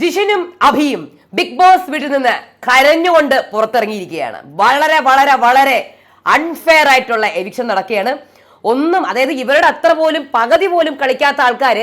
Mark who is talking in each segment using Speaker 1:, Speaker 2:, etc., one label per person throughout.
Speaker 1: ജിഷിനും അഭിയും big boss വീട്ടിൽ നിന്ന് കരഞ്ഞുകൊണ്ട് പുറത്തിറങ്ങിയിരിക്കുകയാണ്. വളരെ വളരെ വളരെ അൺഫെയർ ആയിട്ടുള്ള എവിക്ഷൻ നടക്കുകയാണ്. ഒന്നും അതായത് ഇവരുടെ അത്ര പോലും പകുതി പോലും കളിക്കാത്ത ആൾക്കാർ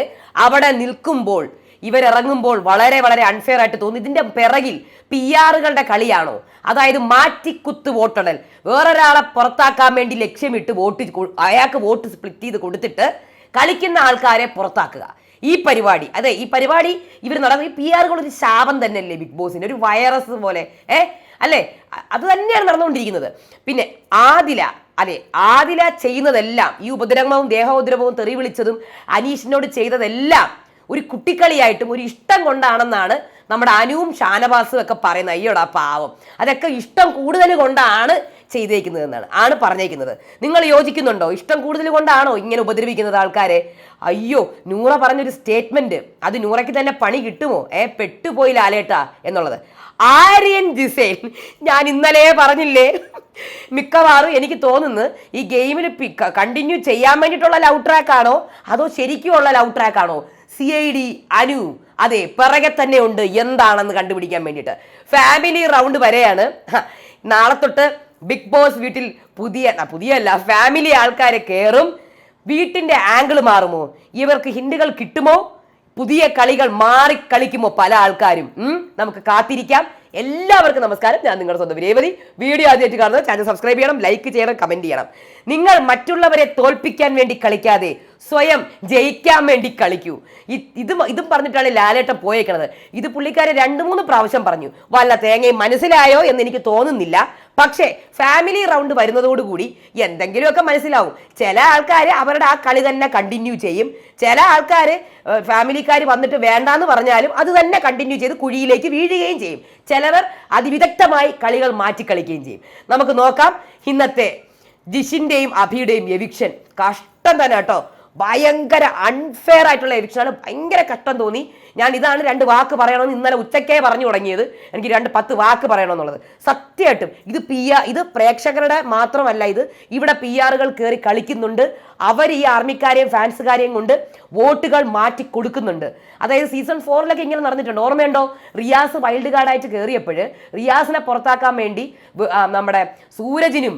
Speaker 1: അവിടെ നിൽക്കുമ്പോൾ ഇവരിറങ്ങുമ്പോൾ വളരെ വളരെ അൺഫെയർ ആയിട്ട് തോന്നി. ഇതിന്റെ പിറകിൽ പി ആറുകളുടെ കളിയാണോ? അതായത് മാറ്റിക്കുത്ത് വോട്ടിടൽ വേറൊരാളെ പുറത്താക്കാൻ വേണ്ടി ലക്ഷ്യമിട്ട് വോട്ട് അയാൾക്ക് വോട്ട് സ്പ്ലിറ്റ് ചെയ്ത് കൊടുത്തിട്ട് കളിക്കുന്ന ആൾക്കാരെ പുറത്താക്കുക. ഈ പരിപാടി. അതെ ഈ പരിപാടി ഇവർ നടന്ന പി ആറുകൾ ഒരു ശാപം തന്നെയല്ലേ ബിഗ് ബോസിന്? ഒരു വൈറസ് പോലെ. ഏ? അല്ലേ? അത് തന്നെയാണ് നടന്നുകൊണ്ടിരിക്കുന്നത്. പിന്നെ ആദില അതെ ആദില ചെയ്യുന്നതെല്ലാം ഈ ഉപദ്രവവും ദേഹോദ്രവവും തെറി വിളിച്ചതും അനീഷിനോട് ചെയ്തതെല്ലാം ഒരു കുട്ടിക്കളിയായിട്ടും ഒരു ഇഷ്ടം കൊണ്ടാണെന്നാണ് നമ്മുടെ അനുവും ഷാനവാസും ഒക്കെ പറയുന്ന അയ്യോടാ പാവം. അതൊക്കെ ഇഷ്ടം കൂടുതൽ കൊണ്ടാണ് ചെയ്തേക്കുന്നത് എന്നാണ് ആണ് പറഞ്ഞേക്കുന്നത്. നിങ്ങൾ യോജിക്കുന്നുണ്ടോ? ഇഷ്ടം കൂടുതൽ കൊണ്ടാണോ ഇങ്ങനെ ഉപദ്രവിക്കുന്നത് ആൾക്കാരെ? അയ്യോ നൂറ പറഞ്ഞൊരു സ്റ്റേറ്റ്മെന്റ് അത് നൂറയ്ക്ക് തന്നെ പണി കിട്ടുമോ? ഏ പെട്ടുപോയി ലാലേട്ടാ എന്നുള്ളത്. ആര്യൻ ജിസേൽ ഞാൻ ഇന്നലെ പറഞ്ഞില്ലേ? മിക്കവാറും എനിക്ക് തോന്നുന്നു ഈ ഗെയിമിൽ കണ്ടിന്യൂ ചെയ്യാൻ വേണ്ടിയിട്ടുള്ള ലവ് ട്രാക്ക് ആണോ അതോ ശരിക്കുമുള്ള ലവ് ട്രാക്ക് ആണോ സി ഐ ഡി അനു അതെ പിറകെ തന്നെ ഉണ്ട്. എന്താണെന്ന് കണ്ടുപിടിക്കാൻ വേണ്ടിയിട്ട്. ഫാമിലി റൗണ്ട് വരെയാണ്. നാളെ തൊട്ട് ബിഗ് ബോസ് വീട്ടിൽ പുതിയ പുതിയല്ല ഫാമിലി ആൾക്കാരെ കയറും വീട്ടിന്റെ ആംഗിൾ മാറുമോ? ഇവർക്ക് ഹിന്ദുകൾ കിട്ടുമോ? പുതിയ കളികൾ മാറി കളിക്കുമോ പല ആൾക്കാരും? നമുക്ക് കാത്തിരിക്കാം. എല്ലാവർക്കും നമസ്കാരം. ഞാൻ നിങ്ങളുടെ സ്വന്തം രേവതി. വീഡിയോ ആദ്യമായിട്ട് കാണുന്നത് ചാനൽ സബ്സ്ക്രൈബ് ചെയ്യണം ലൈക്ക് ചെയ്യണം കമന്റ് ചെയ്യണം. നിങ്ങൾ മറ്റുള്ളവരെ തോൽപ്പിക്കാൻ വേണ്ടി കളിക്കാതെ സ്വയം ജയിക്കാൻ വേണ്ടി കളിക്കൂ. ഇത് ഇതും പറഞ്ഞിട്ടാണ് ലാലേട്ട പോയേക്കണത്. ഇത് പുള്ളിക്കാരെ രണ്ട് മൂന്ന് പ്രാവശ്യം പറഞ്ഞു വല്ല തേങ്ങയും മനസ്സിലായോ? എന്ന് എനിക്ക് തോന്നുന്നില്ല. പക്ഷേ ഫാമിലി റൗണ്ട് വരുന്നതോടുകൂടി എന്തെങ്കിലുമൊക്കെ മനസ്സിലാവും. ചില ആൾക്കാർ അവരുടെ ആ കളി തന്നെ കണ്ടിന്യൂ ചെയ്യും. ചില ആൾക്കാർ ഫാമിലിക്കാർ വന്നിട്ട് വേണ്ടാന്ന് പറഞ്ഞാലും അത് തന്നെ കണ്ടിന്യൂ ചെയ്ത് കുഴിയിലേക്ക് വീഴുകയും ചെയ്യും. ചിലവർ അതിവിദഗ്ധമായി കളികൾ മാറ്റി കളിക്കുകയും ചെയ്യും. നമുക്ക് നോക്കാം ഇന്നത്തെ ജിഷിന്റെയും അഭിയുടെയും എവിക്ഷൻ. കഷ്ടം തന്നെ കേട്ടോ. ഭയങ്കര അൺഫെയർ ആയിട്ടുള്ള എവിക്ഷനാണ് ഭയങ്കര കഷ്ടം തോന്നി. ഞാൻ ഇതാണ് രണ്ട് വാക്ക് പറയണമെന്ന് ഇന്നലെ ഉച്ചക്കേ പറഞ്ഞു തുടങ്ങിയത്. എനിക്ക് രണ്ട് പത്ത് വാക്ക് പറയണമെന്നുള്ളത്. സത്യമായിട്ടും ഇത് പി ആർ ഇത് പ്രേക്ഷകരുടെ മാത്രമല്ല ഇത്. ഇവിടെ പി ആറുകൾ കയറി കളിക്കുന്നുണ്ട്. അവർ ഈ ആർമിക്കാരെയും ഫാൻസുകാരെയും കൊണ്ട് വോട്ടുകൾ മാറ്റി കൊടുക്കുന്നുണ്ട്. അതായത് സീസൺ ഫോറിലൊക്കെ ഇങ്ങനെ നടന്നിട്ടുണ്ട്. ഓർമ്മയുണ്ടോ? റിയാസ് വൈൽഡ് കാർഡായിട്ട് കയറിയപ്പോൾ റിയാസിനെ പുറത്താക്കാൻ വേണ്ടി നമ്മുടെ സൂരജിനും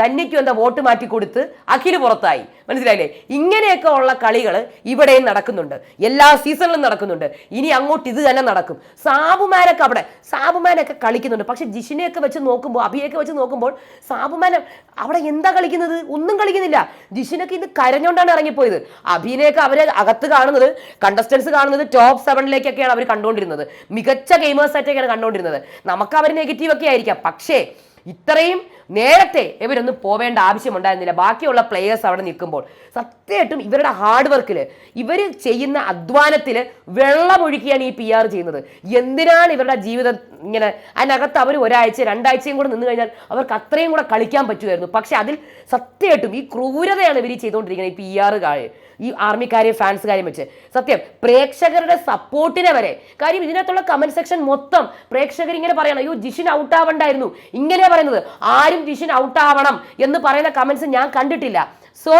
Speaker 1: ധന്യയ്ക്കും എന്താ വോട്ട് മാറ്റി കൊടുത്ത് അഖിൽ പുറത്തായി. മനസ്സിലായില്ലേ? ഇങ്ങനെയൊക്കെ ഉള്ള കളികൾ ഇവിടെയും നടക്കുന്നുണ്ട്. എല്ലാ സീസണിലും നടക്കുന്നുണ്ട്. ഇനി അങ്ങോട്ട് ഇത് തന്നെ നടക്കും. സാബുമാനൊക്കെ അവിടെ സാബുമാനൊക്കെ കളിക്കുന്നുണ്ട്. പക്ഷെ ജിഷിനെയൊക്കെ വെച്ച് നോക്കുമ്പോൾ അഭിയൊക്കെ വെച്ച് നോക്കുമ്പോൾ സാബുമാൻ അവിടെ എന്താ കളിക്കുന്നത്? ഒന്നും കളിക്കുന്നില്ല. ജിഷിനൊക്കെ ഇത് കരഞ്ഞോണ്ടാണ് ഇറങ്ങിപ്പോയത്. അഭിനയൊക്കെ അവരെ അകത്ത് കാണുന്നത് കണ്ടസ്റ്റൻസ് കാണുന്നത് ടോപ്പ് സെവനിലേക്കൊക്കെയാണ് അവർ കണ്ടുകൊണ്ടിരുന്നത്. മികച്ച ഗെയിമേഴ്സ് ആയിട്ടൊക്കെയാണ് കണ്ടുകൊണ്ടിരുന്നത്. നമുക്ക് അവർ നെഗറ്റീവ് ഒക്കെ ആയിരിക്കാം. പക്ഷേ ഇത്രയും നേരത്തെ ഇവരൊന്നും പോവേണ്ട ആവശ്യമുണ്ടായിരുന്നില്ല. ബാക്കിയുള്ള പ്ലെയേഴ്സ് അവിടെ നിൽക്കുമ്പോൾ സത്യമായിട്ടും ഇവരുടെ ഹാർഡ് വർക്കിൽ ഇവർ ചെയ്യുന്ന അധ്വാനത്തിൽ വെള്ളമൊഴുക്കിയാണ് ഈ പി ആർ ചെയ്യുന്നത്. എന്തിനാണ് ഇവരുടെ ജീവിതം ഇങ്ങനെ അതിനകത്ത് അവർ ഒരാഴ്ച രണ്ടാഴ്ചയും കൂടെ നിന്ന് കഴിഞ്ഞാൽ അവർക്ക് അത്രയും കൂടെ കളിക്കാൻ പറ്റുമായിരുന്നു. പക്ഷെ അതിൽ സത്യമായിട്ടും ഈ ക്രൂരതയാണ് ഇവർ ചെയ്തുകൊണ്ടിരിക്കുന്നത് ഈ പി ആർ കാര്യം ഈ ആർമിക്കാരെയും ഫാൻസുകാരെയും വെച്ച്. സത്യം പ്രേക്ഷകരുടെ സപ്പോർട്ടിനെ വരെ. കാര്യം ഇതിനകത്തുള്ള കമന്റ് സെക്ഷൻ മൊത്തം പ്രേക്ഷകർ ഇങ്ങനെ പറയണം അയ്യോ ജിഷിൻ ഔട്ട് ആവണ്ടായിരുന്നു. ഇങ്ങനെയാ പറയുന്നത്. ആരും ജിഷിൻ ഔട്ട് ആവണം എന്ന് പറയുന്ന കമൻസ് ഞാൻ കണ്ടിട്ടില്ല. സോ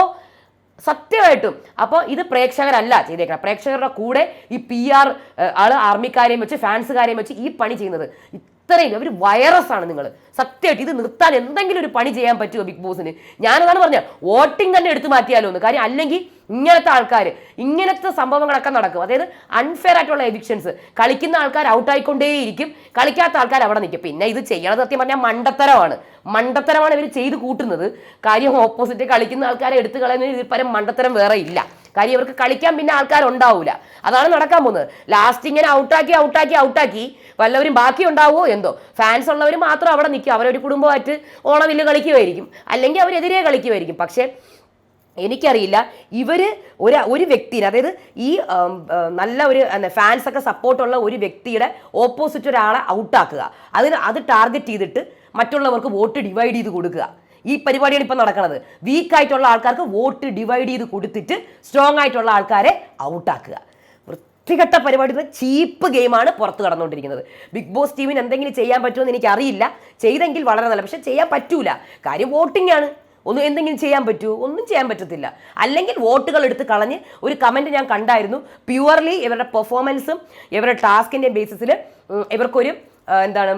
Speaker 1: സത്യമായിട്ടും അപ്പോൾ ഇത് പ്രേക്ഷകരല്ല ചെയ്തേക്കണം. പ്രേക്ഷകരുടെ കൂടെ ഈ പി ആർ ആൾ ആർമിക്കാരെയും വെച്ച് ഫാൻസുകാരെയും വെച്ച് ഈ പണി ചെയ്യുന്നത്. ഇത്രയും. അവർ വൈറസ് ആണ് നിങ്ങൾ സത്യമായിട്ട് ഇത് നിർത്താൻ എന്തെങ്കിലും ഒരു പണി ചെയ്യാൻ പറ്റുമോ ബിഗ് ബോസിന്? ഞാനതാണ് പറഞ്ഞത് വോട്ടിംഗ് തന്നെ എടുത്തു മാറ്റിയാലോ എന്ന്. കാര്യം അല്ലെങ്കിൽ ഇങ്ങനത്തെ ആൾക്കാർ ഇങ്ങനത്തെ സംഭവങ്ങളൊക്കെ നടക്കും. അതായത് അൺഫെയർ ആയിട്ടുള്ള എവിക്ഷൻസ് കളിക്കുന്ന ആൾക്കാർ ഔട്ടായിക്കൊണ്ടേയിരിക്കും. കളിക്കാത്ത ആൾക്കാർ അവിടെ നിൽക്കും. പിന്നെ ഇത് ചെയ്യണത് സത്യം പറഞ്ഞാൽ മണ്ടത്തരമാണ്. മണ്ടത്തരമാണ് ഇവർ ചെയ്ത് കൂട്ടുന്നത്. കാര്യം ഓപ്പോസിറ്റ് കളിക്കുന്ന ആൾക്കാരെ എടുത്തു കളയുന്നതിന് ഇതിൽ പരം മണ്ടത്തരം വേറെ ഇല്ല. കാര്യം ഇവർക്ക് കളിക്കാൻ പിന്നെ ആൾക്കാരുണ്ടാവൂല. അതാണ് നടക്കാൻ പോകുന്നത്. ലാസ്റ്റ് ഇങ്ങനെ ഔട്ടാക്കി ഔട്ടാക്കി ഔട്ടാക്കി വല്ലവരും ബാക്കി ഉണ്ടാവുമോ എന്തോ? ഫാൻസ് ഉള്ളവർ മാത്രം അവിടെ നിൽക്കും. അവരൊരു കുടുംബമായിട്ട് ഓണവില്ല് കളിക്കുമായിരിക്കും അല്ലെങ്കിൽ അവരെതിരെ കളിക്കുമായിരിക്കും പക്ഷേ എനിക്കറിയില്ല. ഇവർ ഒരു ഒരു വ്യക്തിനെ അതായത് ഈ നല്ല ഒരു ഫാൻസ് ഒക്കെ സപ്പോർട്ടുള്ള ഒരു വ്യക്തിയുടെ ഓപ്പോസിറ്റ് ഒരാളെ ഔട്ടാക്കുക അതിന് അത് ടാർഗറ്റ് ചെയ്തിട്ട് മറ്റുള്ളവർക്ക് വോട്ട് ഡിവൈഡ് ചെയ്ത് കൊടുക്കുക. ഈ പരിപാടിയാണ് ഇപ്പം നടക്കുന്നത് വീക്ക് ആയിട്ടുള്ള ആൾക്കാർക്ക് വോട്ട് ഡിവൈഡ് ചെയ്ത് കൊടുത്തിട്ട് സ്ട്രോങ് ആയിട്ടുള്ള ആൾക്കാരെ ഔട്ടാക്കുക വൃത്തികെട്ട പരിപാടി ചീപ്പ് ഗെയിമാണ് പുറത്ത് കടന്നുകൊണ്ടിരിക്കുന്നത്. ബിഗ് ബോസ് ടീമിന് എന്തെങ്കിലും ചെയ്യാൻ പറ്റുമെന്ന് എനിക്ക് അറിയില്ല ചെയ്തെങ്കിൽ വളരെ നല്ല പക്ഷെ ചെയ്യാൻ പറ്റൂല. കാര്യം വോട്ടിംഗ് ആണ്. ഒന്നും എന്തെങ്കിലും ചെയ്യാൻ പറ്റുമോ? ഒന്നും ചെയ്യാൻ പറ്റത്തില്ല. അല്ലെങ്കിൽ വോട്ടുകൾ എടുത്ത് കളഞ്ഞ് ഒരു കമന്റ് ഞാൻ കണ്ടായിരുന്നു. പ്യുവർലി ഇവരുടെ പെർഫോമൻസും ഇവരുടെ ടാസ്കിന്റെ ബേസിസിൽ ഇവർക്കൊരു എന്താണ്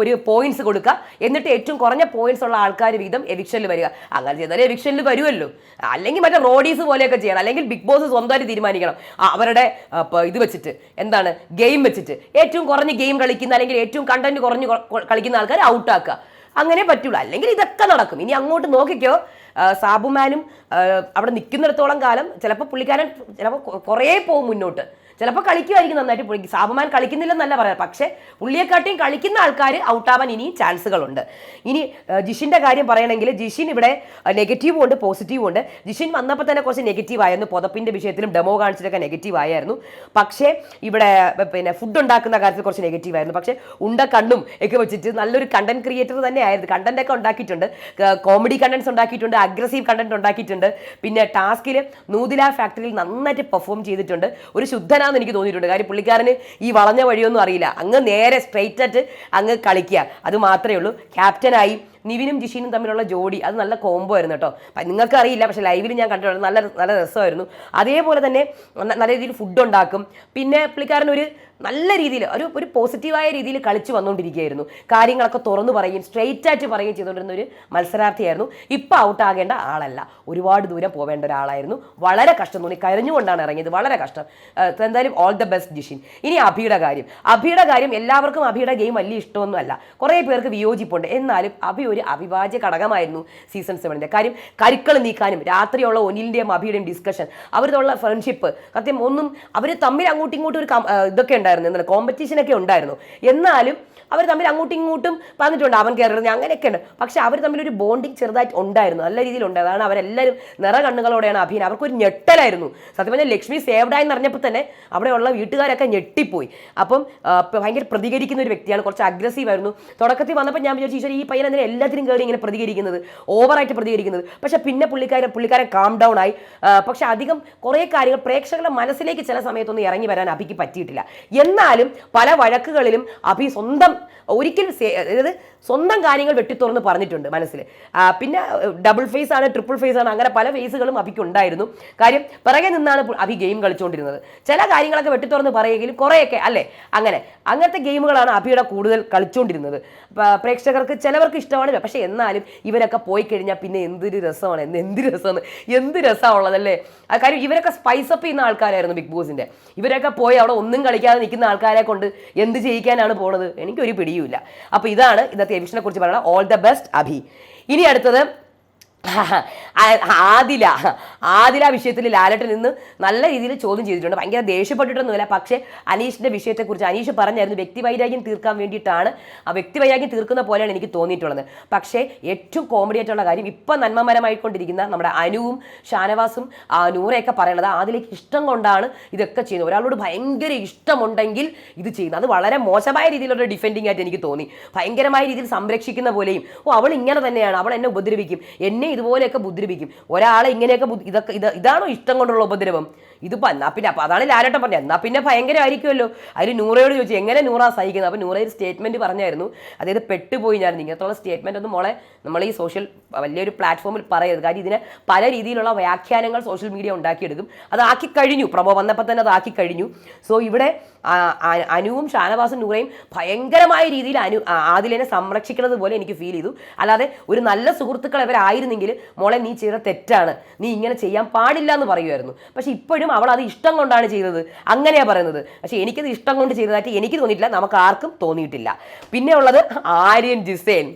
Speaker 1: ഒരു പോയിന്റ്സ് കൊടുക്കുക. എന്നിട്ട് ഏറ്റവും കുറഞ്ഞ പോയിന്റ്സ് ഉള്ള ആൾക്കാർ വീതം എവിക്ഷനിൽ വരിക. അങ്ങനെ ചെയ്താലേ എവിക്ഷനിൽ വരുമല്ലോ അല്ലെങ്കിൽ മറ്റേ റോഡീസ് പോലെയൊക്കെ ചെയ്യണം. അല്ലെങ്കിൽ ബിഗ് ബോസ് സ്വന്തമായിട്ട് തീരുമാനിക്കണം. അവരുടെ ഇത് വെച്ചിട്ട് എന്താണ് ഗെയിം വെച്ചിട്ട്. ഏറ്റവും കുറഞ്ഞ ഗെയിം കളിക്കുന്ന അല്ലെങ്കിൽ ഏറ്റവും കണ്ടന്റ് കുറഞ്ഞ് കളിക്കുന്ന ആൾക്കാർ ഔട്ടാക്കുക അങ്ങനെ പറ്റുള്ളൂ അല്ലെങ്കിൽ ഇതൊക്കെ നടക്കും. ഇനി അങ്ങോട്ട് നോക്കിക്കോ. സാബുമാനും അവിടെ നിൽക്കുന്നിടത്തോളം കാലം ചിലപ്പോൾ പുള്ളിക്കാരൻ ചിലപ്പോൾ കുറേ പോകും മുന്നോട്ട്. ചിലപ്പോൾ കളിക്കുമായിരിക്കും നന്നായിട്ട് പുള്ളി. സാബുമാൻ കളിക്കുന്നില്ലെന്നല്ല പറയാം. പക്ഷേ പുള്ളിയെക്കാട്ടിയും കളിക്കുന്ന ആൾക്കാർ ഔട്ടാവാൻ ഇനിയും ചാൻസുകളുണ്ട്. ഇനി ജിഷിന്റെ കാര്യം പറയണമെങ്കിൽ ജിഷിൻ ഇവിടെ നെഗറ്റീവും ഉണ്ട് പോസിറ്റീവും ഉണ്ട്. ജിഷിൻ വന്നപ്പോൾ തന്നെ കുറച്ച് നെഗറ്റീവ് ആയിരുന്നു. പുതപ്പിന്റെ വിഷയത്തിലും ഡെമോ കാണിച്ചിട്ടൊക്കെ നെഗറ്റീവ് ആയിരുന്നു. പക്ഷേ ഇവിടെ പിന്നെ ഫുഡ് ഉണ്ടാക്കുന്ന കാര്യത്തിൽ കുറച്ച് നെഗറ്റീവ് ആയിരുന്നു. പക്ഷേ ഉണ്ട കണ്ണും ഒക്കെ വെച്ചിട്ട് നല്ലൊരു കണ്ടന്റ് ക്രിയേറ്റർ തന്നെ ആയിരുന്നു കണ്ടന്റ് ഒക്കെ ഉണ്ടാക്കിയിട്ടുണ്ട്. കോമഡി കണ്ടന്റ്സ് ഉണ്ടാക്കിയിട്ടുണ്ട്. അഗ്രസീവ് കണ്ടന്റ് ഉണ്ടാക്കിയിട്ടുണ്ട്. പിന്നെ ടാസ്കിൽ നൂതില ഫാക്ടറിയിൽ നന്നായിട്ട് പെർഫോം ചെയ്തിട്ടുണ്ട്. ഒരു ശുദ്ധനാന്ന് എനിക്ക് തോന്നിയിട്ടുണ്ട്. കാര്യം പുള്ളിക്കാരന് ഈ വളഞ്ഞ വഴിയൊന്നും അറിയില്ല. അങ്ങ് നേരെ സ്ട്രെയിറ്റ് ആയിട്ട് അങ്ങ് കളിക്കുക. അത് മാത്രമേ ഉള്ളൂ. ക്യാപ്റ്റനായി നിവിനും ജിഷീനും തമ്മിലുള്ള ജോഡി അത് നല്ല കോംബോ ആയിരുന്നു കേട്ടോ. നിങ്ങൾക്ക് അറിയില്ല പക്ഷേ ലൈവിൽ ഞാൻ കണ്ടിട്ടുണ്ട്. നല്ല നല്ല രസമായിരുന്നു. അതേപോലെ തന്നെ നല്ല രീതിയിൽ ഫുഡ് ഉണ്ടാക്കും. പിന്നെ പുള്ളിക്കാരൻ ഒരു നല്ല രീതിയിൽ ഒരു ഒരു പോസിറ്റീവായ രീതിയിൽ കളിച്ചു വന്നുകൊണ്ടിരിക്കുകയായിരുന്നു. കാര്യങ്ങളൊക്കെ തുറന്നു പറയുകയും സ്ട്രെയിറ്റ് ആയിട്ട് പറയുകയും ചെയ്തുകൊണ്ടിരുന്ന ഒരു മത്സരാർത്ഥിയായിരുന്നു. ഇപ്പം ഔട്ട് ആകേണ്ട ആളല്ല. ഒരുപാട് ദൂരം പോവേണ്ട ഒരാളായിരുന്നു. വളരെ കഷ്ടം തോന്നി. കരഞ്ഞുകൊണ്ടാണ് ഇറങ്ങിയത്. വളരെ കഷ്ടം. എന്തായാലും ഓൾ ദ ബെസ്റ്റ് ജിഷിൻ. ഇനി അഭിയുടെ കാര്യം. അഭിയുടെ കാര്യം എല്ലാവർക്കും അഭിയുടെ ഗെയിം വലിയ ഇഷ്ടമൊന്നും അല്ല കുറേ പേർക്ക് വിയോജിപ്പുണ്ട്. എന്നാലും അഭി ഒരു അവിഭാജ്യ ഘടകമായിരുന്നു സീസൺ സെവനിന്റെ കാര്യം കരുക്കൾ നീക്കാനും രാത്രിയുള്ള ഒനിലിന്റെയും അഭിയുടെയും ഡിസ്കഷൻ അവരുള്ള ഫ്രണ്ട്ഷിപ്പ് സത്യം ഒന്നും അവർ തമ്മിൽ അങ്ങോട്ടും ഇങ്ങോട്ടും ഒരു ഇതൊക്കെ ഉണ്ടായിരുന്നു. എന്താണ് കോമ്പറ്റീഷനൊക്കെ ഉണ്ടായിരുന്നു. എന്നാലും അവർ തമ്മിൽ അങ്ങോട്ടും ഇങ്ങോട്ടും പറഞ്ഞിട്ടുണ്ട് അവൻ കയറുന്നത് അങ്ങനെയൊക്കെ ഉണ്ട് പക്ഷെ അവർ തമ്മിൽ ഒരു ബോണ്ടിങ് ചെറുതായിട്ട് ഉണ്ടായിരുന്നു. നല്ല രീതിയിലുണ്ട് അതാണ് അവരെല്ലാവരും നിറ കണ്ണുകളോടെയാണ് അഭിനയം. അവർക്കൊരു ഞെട്ടലായിരുന്നു. സത്യം പറഞ്ഞാൽ ലക്ഷ്മി സേവ്ഡായി എന്ന് അറിഞ്ഞപ്പോൾ തന്നെ അവിടെയുള്ള വീട്ടുകാരൊക്കെ ഞെട്ടിപ്പോയി. അപ്പം ഭയങ്കര പ്രതികരിക്കുന്ന ഒരു വ്യക്തിയാണ്. കുറച്ച് അഗ്രസീവ് ആയിരുന്നു. തുടക്കത്തിൽ വന്നപ്പോൾ ഞാൻ വിചാരിച്ചു "ഈശ്വരാ, ഈ പയ്യൻ എന്തിനാ എല്ലാത്തിനും കയറി ഇങ്ങനെ പ്രതികരിക്കുന്നത്? ഓവറായിട്ട് പ്രതികരിക്കുന്നത്. പക്ഷെ പിന്നെ പുള്ളിക്കാരൻ പുള്ളിക്കാരൻ കാം ഡൗൺ ആയി. പക്ഷെ അധികം കുറേ കാര്യങ്ങൾ പ്രേക്ഷകരുടെ മനസ്സിലേക്ക് ചില സമയത്തൊന്നും ഇറങ്ങി വരാൻ അഭിക്ക് പറ്റിയിട്ടില്ല. എന്നാലും പല വഴക്കുകളിലും അഭി സ്വന്തം ഒരിക്കലും അതായത് സ്വന്തം കാര്യങ്ങൾ വെട്ടിത്തുറന്ന് പറഞ്ഞിട്ടുണ്ട് മനസ്സിൽ. പിന്നെ ഡബിൾ ഫേസ് ആണ് ട്രിപ്പിൾ ഫേസ് ആണ് അങ്ങനെ പല ഫേസുകളും അഭിക്ക് ഉണ്ടായിരുന്നു. കാര്യം പിറകെ നിന്നാണ് അഭി ഗെയിം കളിച്ചുകൊണ്ടിരുന്നത് ചില കാര്യങ്ങളൊക്കെ വെട്ടിത്തുറന്ന് പറയുമെങ്കിലും കുറേയൊക്കെ അല്ലേ? അങ്ങനെ. അങ്ങനത്തെ ഗെയിമുകളാണ് അഭിയുടെ കൂടുതൽ കളിച്ചുകൊണ്ടിരുന്നത് പ്രേക്ഷകർക്ക് ചിലവർക്ക് ഇഷ്ടമാണ് പക്ഷെ എന്നാലും ഇവരൊക്കെ പോയി കഴിഞ്ഞാൽ പിന്നെ എന്തൊരു രസമാണ് എന്ത് രസമാണ് എന്ത് രസമാണുള്ളതല്ലേ? കാര്യം ഇവരൊക്കെ സ്പൈസ് അപ്പ് ചെയ്യുന്ന ആൾക്കാരായിരുന്നു ബിഗ് ബോസിന്റെ. ഇവരൊക്കെ പോയി അവിടെ ഒന്നും കളിക്കാതെ നിൽക്കുന്ന ആൾക്കാരെ കൊണ്ട് എന്ത് ചെയ്യിക്കാനാണ് പോണത്? എനിക്കൊരു പിടിയുമില്ല. അപ്പോൾ ഇതാണ് ഇന്നത്തെ എവിഷനെ കുറിച്ച് പറയണം ഓൾ ദ ബെസ്റ്റ് അഭി. ഇനി അടുത്തത് ആദില. ആദില വിഷയത്തിൽ ലാലട്ടിൽ നിന്ന് നല്ല രീതിയിൽ ചോദ്യം ചെയ്തിട്ടുണ്ട്. ഭയങ്കര ദേഷ്യപ്പെട്ടിട്ടൊന്നുമില്ല. പക്ഷേ അനീഷിന്റെ വിഷയത്തെക്കുറിച്ച് അനീഷ് പറഞ്ഞായിരുന്നു വ്യക്തിവൈരാഗ്യം തീർക്കാൻ വേണ്ടിയിട്ടാണ്. ആ വ്യക്തിവൈരാഗ്യം തീർക്കുന്ന പോലെയാണ് എനിക്ക് തോന്നിയിട്ടുള്ളത്. പക്ഷേ ഏറ്റവും കോമഡി ആയിട്ടുള്ള കാര്യം ഇപ്പം നന്മമരമായിക്കൊണ്ടിരിക്കുന്ന നമ്മുടെ അനുവും ഷാനവാസും നൂറയൊക്കെ പറയണത് ആദിലേക്ക് ഇഷ്ടം കൊണ്ടാണ് ഇതൊക്കെ ചെയ്യുന്നത്. ഒരാളോട് ഭയങ്കര ഇഷ്ടമുണ്ടെങ്കിൽ ഇത് ചെയ്യുന്നത്. അത് വളരെ മോശമായ രീതിയിലുള്ള ഡിഫെൻഡിങ് ആയിട്ട് എനിക്ക് തോന്നി. ഭയങ്കരമായ രീതിയിൽ സംരക്ഷിക്കുന്ന പോലെയും ഓ അവൾ ഇങ്ങനെ തന്നെയാണ്. അവൾ എന്നെ ഉപദ്രവിക്കും. എന്നെ ഇതുപോലെയൊക്കെ ബുദ്ധിരിപ്പിക്കും ഒരാളെ ഇങ്ങനെയൊക്കെ ഇതൊക്കെ ഇതാണോ ഇഷ്ടം കൊണ്ടുള്ള ഉപദ്രവം? ഇതിപ്പോ എന്നാ പിന്നെ അപ്പോൾ അതാണ് ലാലേട്ടൻ പറഞ്ഞത്. എന്നാൽ പിന്നെ ഭയങ്കരമായിരിക്കുമല്ലോ. അതിൽ നൂറയോട് ചോദിച്ചു എങ്ങനെ നൂറ സഹിക്കുന്നത്? അപ്പോൾ നൂറ ഒരു സ്റ്റേറ്റ്മെന്റ് പറഞ്ഞായിരുന്നു. അതായത് പെട്ടുപോയി ഞാൻ ഇങ്ങനത്തുള്ള സ്റ്റേറ്റ്മെന്റ് ഒന്നും മോളെ നമ്മൾ ഈ സോഷ്യൽ വലിയൊരു പ്ലാറ്റ്ഫോമിൽ പറയരുത്. കാര്യം ഇതിനെ പല രീതിയിലുള്ള വ്യാഖ്യാനങ്ങൾ സോഷ്യൽ മീഡിയ ഉണ്ടാക്കിയെടുക്കും. അത് ആക്കി കഴിഞ്ഞു. പ്രമോ വന്നപ്പോൾ തന്നെ അത് ആക്കി കഴിഞ്ഞു. സോ ഇവിടെ അനുവും ഷാനവാസും നൂറയും ഭയങ്കരമായ രീതിയിൽ അനു ആദിലിനെ സംരക്ഷിക്കുന്നത് പോലെ എനിക്ക് ഫീൽ ചെയ്തു. അല്ലാതെ ഒരു നല്ല സുഹൃത്തുക്കൾ ഇവരായിരുന്നെങ്കിൽ മോളെ നീ ചെയ്ത തെറ്റാണ്. നീ ഇങ്ങനെ ചെയ്യാൻ പാടില്ല എന്ന് പറയുമായിരുന്നു. പക്ഷെ ഇപ്പോഴും അവൾ അത് ഇഷ്ടം കൊണ്ടാണ് ചെയ്തത്. അങ്ങനെയാ പറയുന്നത്. പക്ഷെ എനിക്കത് ഇഷ്ടം കൊണ്ട് ചെയ്തതായിട്ട് എനിക്ക് തോന്നിയിട്ടില്ല. നമുക്ക് ആർക്കും തോന്നിയിട്ടില്ല. പിന്നെ ഉള്ളത് ആര്യൻ ജിസേൻ.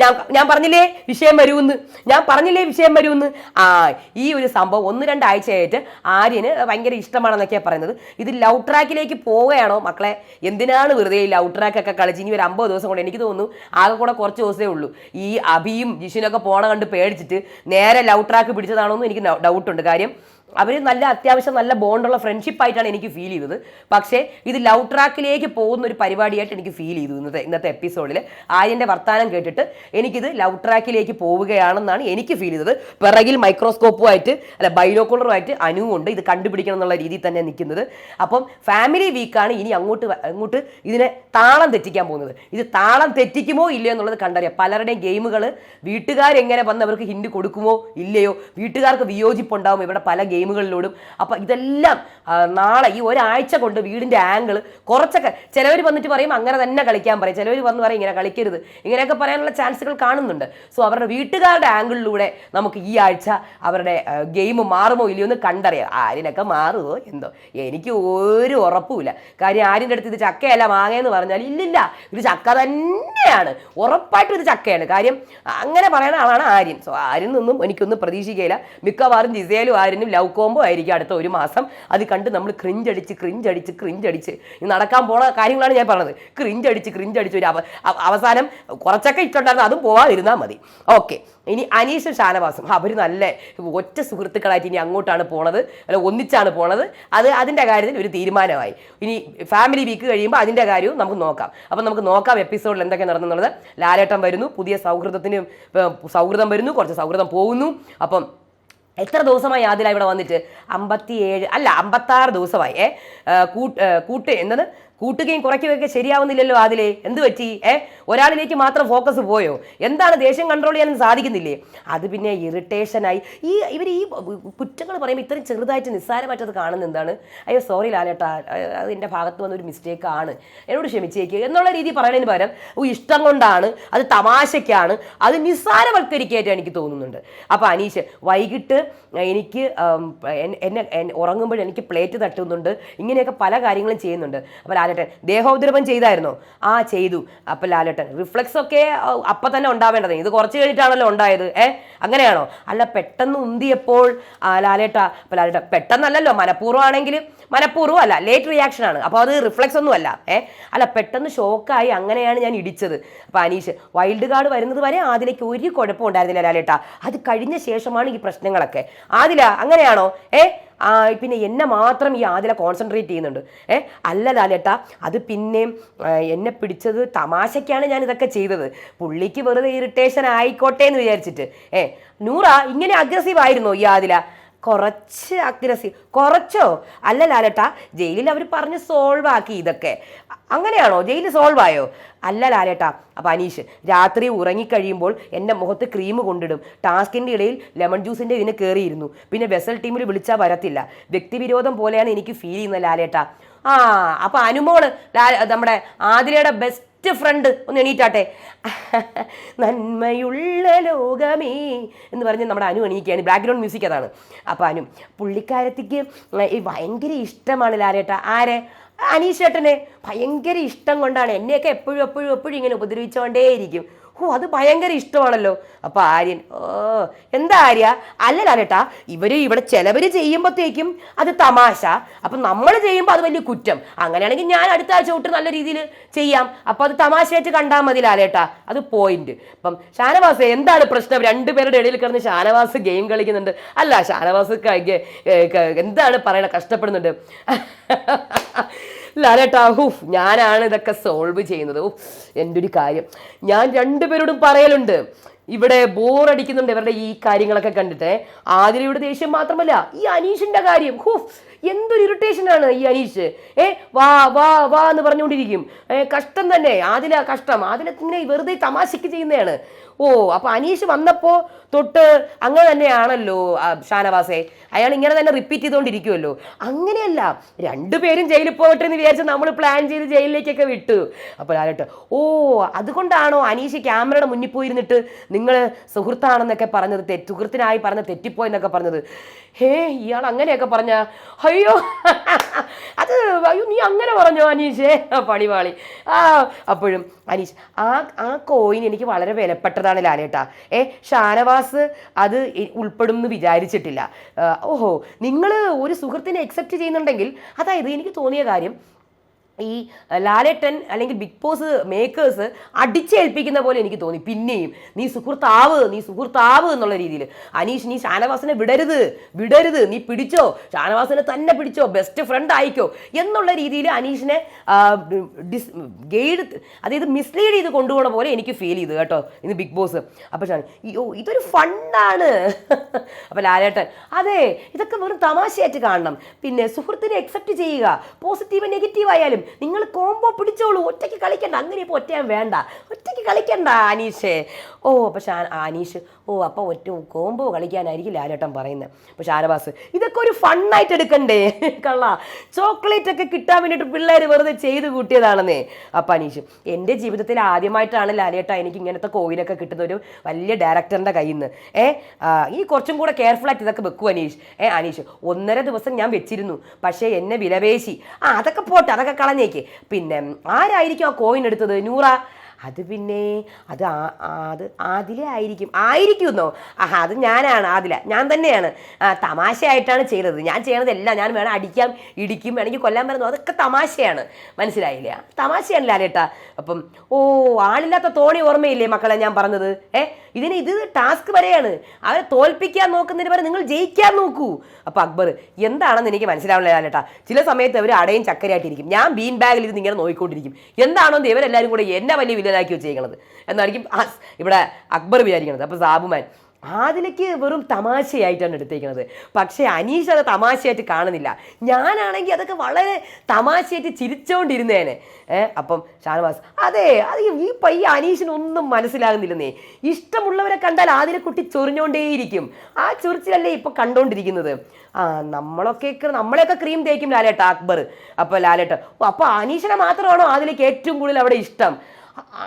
Speaker 1: ഞാൻ ഞാൻ പറഞ്ഞില്ലേ വിഷയം വരുമെന്ന്? ഞാൻ പറഞ്ഞില്ലേ വിഷയം വരുമെന്ന്? ആ ഈ ഒരു സംഭവം ഒന്ന് രണ്ടാഴ്ചയായിട്ട് ആര്യന് ഭയങ്കര ഇഷ്ടമാണെന്നൊക്കെയാണ് പറയുന്നത്. ഇത് ലവ് ട്രാക്കിലേക്ക് പോവുകയാണോ മക്കളെ? എന്തിനാണ് വെറുതെ ഈ ലവ് ട്രാക്കൊക്കെ കളിച്ച് ഇനി ഒരു അമ്പത് ദിവസം കൊണ്ട് എനിക്ക് തോന്നുന്നു ആകെ കൂടെ കുറച്ച് ദിവസമേ ഉള്ളൂ. ഈ അഭിയും ജിഷിനൊക്കെ പോണ കണ്ട് പേടിച്ചിട്ട് നേരെ ലവ് ട്രാക്ക് പിടിച്ചതാണോ എന്ന് എനിക്ക് ഡൗട്ടുണ്ട് കാര്യം അവർ നല്ല അത്യാവശ്യം നല്ല ബോണ്ടുള്ള ഫ്രണ്ട്ഷിപ്പ് ആയിട്ടാണ് എനിക്ക് ഫീൽ ചെയ്തത്. പക്ഷേ ഇത് ലവ് ട്രാക്കിലേക്ക് പോകുന്ന ഒരു പരിപാടിയായിട്ട് എനിക്ക് ഫീൽ ചെയ്തു ഇന്നത്തെ ഇന്നത്തെ എപ്പിസോഡിൽ ആര്യന്റെ വർത്തമാനം കേട്ടിട്ട് എനിക്കിത് ലവ് ട്രാക്കിലേക്ക് പോവുകയാണെന്നാണ് എനിക്ക് ഫീൽ ചെയ്തത്. പിറകിൽ മൈക്രോസ്കോപ്പുമായിട്ട് അല്ല ബൈനോക്കുലറുമായിട്ട് അനുവുണ്ട് ഇത് കണ്ടുപിടിക്കണം എന്നുള്ള രീതിയിൽ തന്നെ നിൽക്കുന്നത് അപ്പം ഫാമിലി വീക്കാണ് ഇനി അങ്ങോട്ട് അങ്ങോട്ട് ഇതിനെ താളം തെറ്റിക്കാൻ പോകുന്നത്. ഇത് താളം തെറ്റിക്കുമോ ഇല്ലയോ എന്നുള്ളത് കണ്ടറിയാം. പലരുടെയും ഗെയിമുകൾ വീട്ടുകാരെങ്ങനെ വന്ന് അവർക്ക് ഹിൻഡ് കൊടുക്കുമോ ഇല്ലയോ? വീട്ടുകാർക്ക് വിയോജിപ്പുണ്ടാവും. ഇവിടെ പല ഗെയിമുകളിലൂടും അപ്പം ഇതെല്ലാം നാളെ ഈ ഒരാഴ്ച കൊണ്ട് വീടിന്റെ ആംഗിൾ കുറച്ചൊക്കെ ചിലവർ വന്നിട്ട് പറയും അങ്ങനെ തന്നെ കളിക്കാൻ പറയും. ചിലവർ വന്ന് പറയും ഇങ്ങനെ കളിക്കരുത്. ഇങ്ങനെയൊക്കെ പറയാനുള്ള ചാൻസുകൾ കാണുന്നുണ്ട്. സോ അവരുടെ വീട്ടുകാരുടെ ആംഗിളിലൂടെ നമുക്ക് ഈ ആഴ്ച അവരുടെ ഗെയിം മാറുമോ ഇല്ലയോ എന്ന് കണ്ടറിയാം. ആരിനൊക്കെ മാറുമോ എന്തോ? എനിക്ക് ഒരു ഉറപ്പുമില്ല. കാര്യം ആരിന്റെ അടുത്ത് ഇത് ചക്കയല്ല മാങ്ങയെന്ന് പറഞ്ഞാൽ ഇല്ലില്ല. ഇത് ചക്ക തന്നെയാണ്. ഉറപ്പായിട്ടും ഇത് ചക്കയാണ്. കാര്യം അങ്ങനെ പറയുന്ന ആളാണ് ആര്യൻ. സോ ആര്യൻ നിന്നും എനിക്കൊന്നും പ്രതീക്ഷിക്കുകയില്ല. മിക്കവാറും ജിസേലും ആര്യനും ലവ് കോംബോ ആയിരിക്കും അടുത്ത ഒരു മാസം. അത് കണ്ട് നമ്മൾ ക്രിഞ്ചടിച്ച് ക്രിഞ്ചടിച്ച് ക്രിഞ്ചടിച്ച് നടക്കാൻ പോണ കാര്യങ്ങളാണ് ഞാൻ പറഞ്ഞത്. ക്രിഞ്ചടിച്ച് ക്രിഞ്ചടിച്ച് ഒരു അവ അവ- അവസാനം കുറച്ചൊക്കെ ഇഷ്ടമുണ്ടായിരുന്നു അതും പോവാതിരുന്നാൽ മതി. ഓക്കെ ഇനി അനീഷും ഷാനവാസും. അവർ നല്ല ഒറ്റ സുഹൃത്തുക്കളായിട്ട് ഇനി അങ്ങോട്ടാണ് പോണത്. അല്ല ഒന്നിച്ചാണ് പോണത്. അത് അതിന്റെ കാര്യത്തിൽ ഒരു തീരുമാനമായി. ഇനി ഫാമിലി വീക്ക് കഴിയുമ്പോൾ അതിന്റെ കാര്യവും നമുക്ക് നോക്കാം. അപ്പം നമുക്ക് നോക്കാം എപ്പിസോഡിൽ എന്തൊക്കെ നടന്നുള്ളത്. ലാലേട്ടം വരുന്നു. പുതിയ സൗഹൃദത്തിന് സൗഹൃദം വരുന്നു. കുറച്ച് സൗഹൃദം പോകുന്നു. അപ്പം എത്ര ദിവസമായി ആദില ഇവിടെ വന്നിട്ട്? അമ്പത്തിയേഴ് അല്ല അമ്പത്താറ് ദിവസമായി. ഏ കൂട്ട് കൂട്ട് എന്നത് കൂട്ടുകയും കുറയ്ക്കുകയൊക്കെ ശരിയാവുന്നില്ലല്ലോ അതിലെ എന്ത് പറ്റി? ഏ? ഒരാളിലേക്ക് മാത്രം ഫോക്കസ് പോയോ? എന്താണ് ദേഷ്യം കൺട്രോൾ ചെയ്യാൻ സാധിക്കുന്നില്ലേ? അത് പിന്നെ ഇറിറ്റേഷനായി ഈ ഇവർ ഈ കുറ്റങ്ങൾ പറയുമ്പോൾ ഇത്രയും ചെറുതായിട്ട് നിസ്സാരമായിട്ട് അത് കാണുന്ന എന്താണ്? അയ്യോ സോറി ലാലേട്ടാ. അത് എന്റെ ഭാഗത്ത് വന്നൊരു മിസ്റ്റേക്ക് ആണ്. എന്നോട് ക്ഷമിച്ചേക്ക്. എന്നുള്ള രീതി പറയുന്നതിന് പകരം ഇഷ്ടം കൊണ്ടാണ്. അത് തമാശയ്ക്കാണ്. അത് നിസ്സാരവൽക്കരിക്കായിട്ട് എനിക്ക് തോന്നുന്നുണ്ട്. അപ്പോൾ അനീഷ് വൈകിട്ട് എനിക്ക് എന്നെ ഉറങ്ങുമ്പോൾ എനിക്ക് പ്ലേറ്റ് തട്ടുന്നുണ്ട്. ഇങ്ങനെയൊക്കെ പല കാര്യങ്ങളും ചെയ്യുന്നുണ്ട്. അപ്പോൾ ലാലേട്ടൻ. ദേഹോദ്രവം ചെയ്തായിരുന്നോ? ആ ചെയ്തു. അപ്പോൾ ലാലേട്ടൻ റിഫ്ലക്സ് ഒക്കെ അപ്പൊ അപ്പം തന്നെ ഉണ്ടാവേണ്ടത്. ഇത് കുറച്ച് കഴിഞ്ഞിട്ടാണല്ലോ ഉണ്ടായത് ഏ? അങ്ങനെയാണോ? അല്ല പെട്ടെന്ന് ഉന്തിയപ്പോൾ ലാലേട്ട അപ്പോൾ ലാലേട്ട പെട്ടെന്നല്ലല്ലോ മനഃപൂർവം ആണെങ്കിൽ മനഃപൂർവം അല്ല ലേറ്റ് റിയാക്ഷൻ ആണ്. അപ്പോൾ അത് റിഫ്ലക്സ് ഒന്നും അല്ല ഏ? അല്ല പെട്ടെന്ന് ഷോക്കായി അങ്ങനെയാണ് ഞാൻ ഇടിച്ചത്. അപ്പോൾ അനീഷ് വൈൽഡ് കാർഡ് വരുന്നത് വരെ ആദിലേക്ക് ഒരു കുഴപ്പം ഉണ്ടായിരുന്നില്ല ലാലേട്ട. അത് കഴിഞ്ഞ ശേഷമാണ് ഈ പ്രശ്നങ്ങളൊക്കെ. ആദില അങ്ങനെയാണോ? ഏ? ആ പിന്നെ എന്നെ മാത്രം ഈ ആദില കോൺസെൻട്രേറ്റ് ചെയ്യുന്നുണ്ട്. ഏ അല്ല ലാലേട്ട അത് പിന്നെയും എന്നെ പിടിച്ചത് തമാശയ്ക്കാണ് ഞാൻ ഇതൊക്കെ ചെയ്തത്. പുള്ളിക്ക് വെറുതെ ഇറിറ്റേഷൻ ആയിക്കോട്ടെ എന്ന് വിചാരിച്ചിട്ട്. ഏ നൂറ ഇങ്ങനെ അഗ്രസീവ് ആയിരുന്നോ ഈ ആദില? കുറച്ച് അഗ്രസീവ് കുറച്ചോ? അല്ല ലാലേട്ടാ ജയിലിൽ അവർ പറഞ്ഞ് സോൾവ് ആക്കി ഇതൊക്കെ. അങ്ങനെയാണോ? ജയിൽ സോൾവ് ആയോ? അല്ല ലാലേട്ടാ അപ്പം അനീഷ് രാത്രി ഉറങ്ങിക്കഴിയുമ്പോൾ എന്റെ മുഖത്ത് ക്രീം കൊണ്ടിടും. ടാസ്കിന്റെ ഇടയിൽ ലെമൺ ജ്യൂസിന്റെ ഇതിന് കയറിയിരുന്നു പിന്നെ വെസൽ ടീമിൽ വിളിച്ചാൽ വരത്തില്ല. വ്യക്തിവിരോധം പോലെയാണ് എനിക്ക് ഫീൽ ചെയ്യുന്നത് ലാലേട്ടാ. ആ അപ്പം അനുമോൾ നമ്മുടെ ആതിരയുടെ ബെസ്റ്റ് ഫ്രണ്ട് ഒന്ന് എണീറ്റാട്ടെ. നന്മയുള്ള ലോകമേ എന്ന് പറഞ്ഞ് നമ്മുടെ അനു എണീക്കുകയാണ്. ബാക്ക്ഗ്രൗണ്ട് മ്യൂസിക് അതാണ്. അപ്പം അനു പുള്ളിക്കാരത്തിക്ക് ഭയങ്കര ഇഷ്ടമാണ് ലാലേട്ട. ആരെ? അനീഷേട്ടനെ. ഭയങ്കര ഇഷ്ടം കൊണ്ടാണ്. എന്നെയൊക്കെ എപ്പോഴും എപ്പോഴും എപ്പോഴും ഇങ്ങനെ ഉപദ്രവിച്ചുകൊണ്ടേയിരിക്കും ഓ അത് ഭയങ്കര ഇഷ്ടമാണല്ലോ. അപ്പൊ ആര്യൻ ഓ എന്താ ആര്യ? അല്ല ലാലേട്ടാ ഇവർ ഇവിടെ ചിലവര് ചെയ്യുമ്പോഴത്തേക്കും അത് തമാശ. അപ്പൊ നമ്മൾ ചെയ്യുമ്പോൾ അത് വലിയ കുറ്റം. അങ്ങനെയാണെങ്കിൽ ഞാൻ അടുത്ത ആഴ്ച തൊട്ട് നല്ല രീതിയിൽ ചെയ്യാം. അപ്പൊ അത് തമാശയായിട്ട് കണ്ടാൽ മതി ലാലേട്ടാ അത് പോയിന്റ് അപ്പം ഷാനവാസ് എന്താണ് പ്രശ്നം? രണ്ടുപേരുടെ ഇടയിൽ കിടന്ന് ഷാനവാസ് ഗെയിം കളിക്കുന്നുണ്ട്. അല്ല ഷാനവാസ് എന്താണ് പറയണ? കഷ്ടപ്പെടുന്നുണ്ട്. ലാലേട്ടാ ഹൂഫ് ഞാനാണ് ഇതൊക്കെ സോൾവ് ചെയ്യുന്നത്. ഓ എന്റെ ഒരു കാര്യം. ഞാൻ രണ്ടുപേരോടും പറയലുണ്ട്. ഇവിടെ ബോറടിക്കുന്നുണ്ട് ഇവരുടെ ഈ കാര്യങ്ങളൊക്കെ കണ്ടിട്ട്. ആതിരയുടെ ദേഷ്യം മാത്രമല്ല ഈ അനീഷിന്റെ കാര്യം. ഹൂഫ് എന്തൊരു ഇറിറ്റേഷൻ ആണ് ഈ അനീഷ്. ഏ വാ വാ വാ എന്ന് പറഞ്ഞുകൊണ്ടിരിക്കും. കഷ്ടം തന്നെ. ആദില കഷ്ടം. ഇങ്ങനെ വെറുതെ തമാശക്ക് ചെയ്യുന്നതാണ്. ഓ അപ്പോൾ അനീഷ് വന്നപ്പോൾ തൊട്ട് അങ്ങനെ തന്നെയാണല്ലോ ഷാനവാസെ. അയാൾ ഇങ്ങനെ തന്നെ റിപ്പീറ്റ് ചെയ്തുകൊണ്ടിരിക്കുമല്ലോ അങ്ങനെയല്ല രണ്ടുപേരും ജയിലിൽ പോകട്ടെ എന്ന് വിചാരിച്ച് നമ്മൾ പ്ലാൻ ചെയ്ത് ജയിലിലേക്കൊക്കെ വിട്ടു. അപ്പോൾ ലാലേട്ട് ഓ അതുകൊണ്ടാണോ അനീഷ് ക്യാമറയുടെ മുന്നിൽ പോയിരുന്നിട്ട് നിങ്ങൾ സുഹൃത്താണെന്നൊക്കെ പറഞ്ഞത് തെറ്റ് സുഹൃത്തിനായി പറഞ്ഞ തെറ്റിപ്പോയെന്നൊക്കെ പറഞ്ഞത്? ഹേ ഇയാൾ അങ്ങനെയൊക്കെ പറഞ്ഞ? അയ്യോ അത് അയ്യോ നീ അങ്ങനെ പറഞ്ഞോ അനീഷേ? പണിവാളി ആ അപ്പോഴും അനീഷ് ആ ആ കോയിൻ എനിക്ക് വളരെ വിലപ്പെട്ടതാണ് ലാലേട്ടാ. ഏ ഷാനവാസ് അത് ഉൾപ്പെടും എന്ന് വിചാരിച്ചിട്ടില്ല. ഓഹോ നിങ്ങൾ ഒരു സുഹൃത്തിനെ അക്സെപ്റ്റ് ചെയ്യുന്നുണ്ടെങ്കിൽ അതായത് എനിക്ക് തോന്നിയ കാര്യം ഈ ലാലേട്ടൻ അല്ലെങ്കിൽ ബിഗ് ബോസ് മേക്കേഴ്സ് അടിച്ചേൽപ്പിക്കുന്ന പോലെ എനിക്ക് തോന്നി. പിന്നെയും നീ സുഹൃത്താവ് നീ സുഹൃത്താവ് എന്നുള്ള രീതിയിൽ. അനീഷ് നീ ഷാനവാസിനെ വിടരുത് വിടരുത്. നീ പിടിച്ചോ ഷാനവാസിനെ തന്നെ പിടിച്ചോ ബെസ്റ്റ് ഫ്രണ്ട് ആയിക്കോ എന്നുള്ള രീതിയിൽ അനീഷിനെ ഡിസ് ഗൈഡ് അതായത് മിസ്ലീഡ് ചെയ്ത് കൊണ്ടുപോകണ പോലെ എനിക്ക് ഫീൽ ചെയ്തു കേട്ടോ ഇന്ന് ബിഗ് ബോസ്. അപ്പോൾ അയ്യോ ഇതൊരു ഫണ്ടാണ് അപ്പോൾ ലാലേട്ടൻ അതെ ഇതൊക്കെ വെറും തമാശയായിട്ട് കാണണം. പിന്നെ സുഹൃത്തിനെ അക്സെപ്റ്റ് ചെയ്യുക. പോസിറ്റീവ് നെഗറ്റീവ് ആയാലും നിങ്ങൾ കോംബോ പിടിച്ചോളൂ. ഒറ്റയ്ക്ക് കളിക്കണ്ട. അങ്ങനെ ഇപ്പോൾ ഒറ്റയാൻ വേണ്ട. ഒറ്റയ്ക്ക് കളിക്കണ്ട അനീഷേ. ഓ അപ്പോൾ ഷാ അനീഷ്. ഓ അപ്പോൾ ഒറ്റ കോംബോ കളിക്കാനായിരിക്കും ലാലേട്ടൻ പറയുന്നത്. പക്ഷെ ഷാനവാസ് ഇതൊക്കെ ഒരു ഫണ്ണായിട്ട് എടുക്കണ്ടേ? കള്ള. ചോക്ലേറ്റ് ഒക്കെ കിട്ടാൻ വേണ്ടിയിട്ട് പിള്ളേർ വെറുതെ ചെയ്ത് കൂട്ടിയതാണെന്നേ. അപ്പം അനീഷ് എന്റെ ജീവിതത്തിൽ ആദ്യമായിട്ടാണ് ലാലേട്ട എനിക്ക് ഇങ്ങനത്തെ കോയിലൊക്കെ കിട്ടുന്ന ഒരു വലിയ ഡയറക്ടറിന്റെ കയ്യിൽ നിന്ന് ഏ ഈ കുറച്ചും കൂടെ കെയർഫുൾ ആയിട്ട് ഇതൊക്കെ വെക്കൂ അനീഷ്. ഏ അനീഷ് ഒന്നര ദിവസം ഞാൻ വെച്ചിരുന്നു. പക്ഷേ എന്നെ വിലപേശി. ആ അതൊക്കെ പോട്ടെ. അതൊക്കെ കളഞ്ഞേക്ക് പിന്നെ ആരായിരിക്കും ആ കോയിൻ എടുത്തത്? നൂറ അത് പിന്നെ അത് ആ- ആ- അത് ആദിലെ ആയിരിക്കും. ആയിരിക്കുമെന്നോ? ആഹാ അത് ഞാനാണ് ആദില. ഞാൻ തന്നെയാണ്. തമാശയായിട്ടാണ് ചെയ്തത്. ഞാൻ ചെയ്യണതെല്ലാം ഞാൻ വേണം അടിക്കാം ഇടിക്കും വേണമെങ്കിൽ കൊല്ലാൻ വരുന്നു അതൊക്കെ തമാശയാണ്. മനസ്സിലായില്ലേ? തമാശയാണ് ലാലേട്ടാ അപ്പം ഓ ആളില്ലാത്ത തോണി ഓർമ്മയില്ലേ മക്കളെ ഞാൻ പറഞ്ഞത്? ഏ ഇതിന് ഇത് ടാസ്ക് വരെയാണ്. അവരെ തോൽപ്പിക്കാൻ നോക്കുന്നതിന് പകരം നിങ്ങൾ ജയിക്കാൻ നോക്കൂ. അപ്പം അക്ബർ എന്താണെന്ന് എനിക്ക് മനസ്സിലാവില്ല ലാലേട്ടാ ചില സമയത്ത് അവർ അടയും ചക്കരയായിട്ടിരിക്കും. ഞാൻ ബീൻ ബാഗിൽ ഇത് ഇങ്ങനെ നോക്കിക്കൊണ്ടിരിക്കും എന്താണോ ഇവരെല്ലാവരും കൂടെ എന്നെ വലിയ വില്ലനാക്കി വെച്ചേക്കണത് എന്നായിരിക്കും ഇവിടെ അക്ബർ വിചാരിക്കണത്. അപ്പോൾ സാബുമാൻ ആദിലയ്ക്ക് വെറും തമാശയായിട്ടാണ് എടുത്തേക്കുന്നത് പക്ഷേ അനീഷ് അത് തമാശയായിട്ട് കാണുന്നില്ല. ഞാനാണെങ്കിൽ അതൊക്കെ വളരെ തമാശയായിട്ട് ചിരിച്ചുകൊണ്ടിരുന്നേനെ ഏഹ് അപ്പം ഷാനവാസ് അതെ അത് ഈ പയ്യ അനീഷിനൊന്നും മനസ്സിലാകുന്നില്ലെന്നേ. ഇഷ്ടമുള്ളവരെ കണ്ടാൽ ആദിലെ കുട്ടി ചൊറിഞ്ഞോണ്ടേയിരിക്കും. ആ ചൊറിച്ചിലല്ലേ ഇപ്പൊ കണ്ടോണ്ടിരിക്കുന്നത്? ആ നമ്മളൊക്കെ നമ്മളെയൊക്കെ ക്രീം തേക്കും ലാലേട്ട അക്ബർ. അപ്പോൾ ലാലേട്ട അപ്പോൾ അനീഷിനെ മാത്രമാണോ ആദിലേക്ക് ഏറ്റവും കൂടുതൽ അവിടെ ഇഷ്ടം?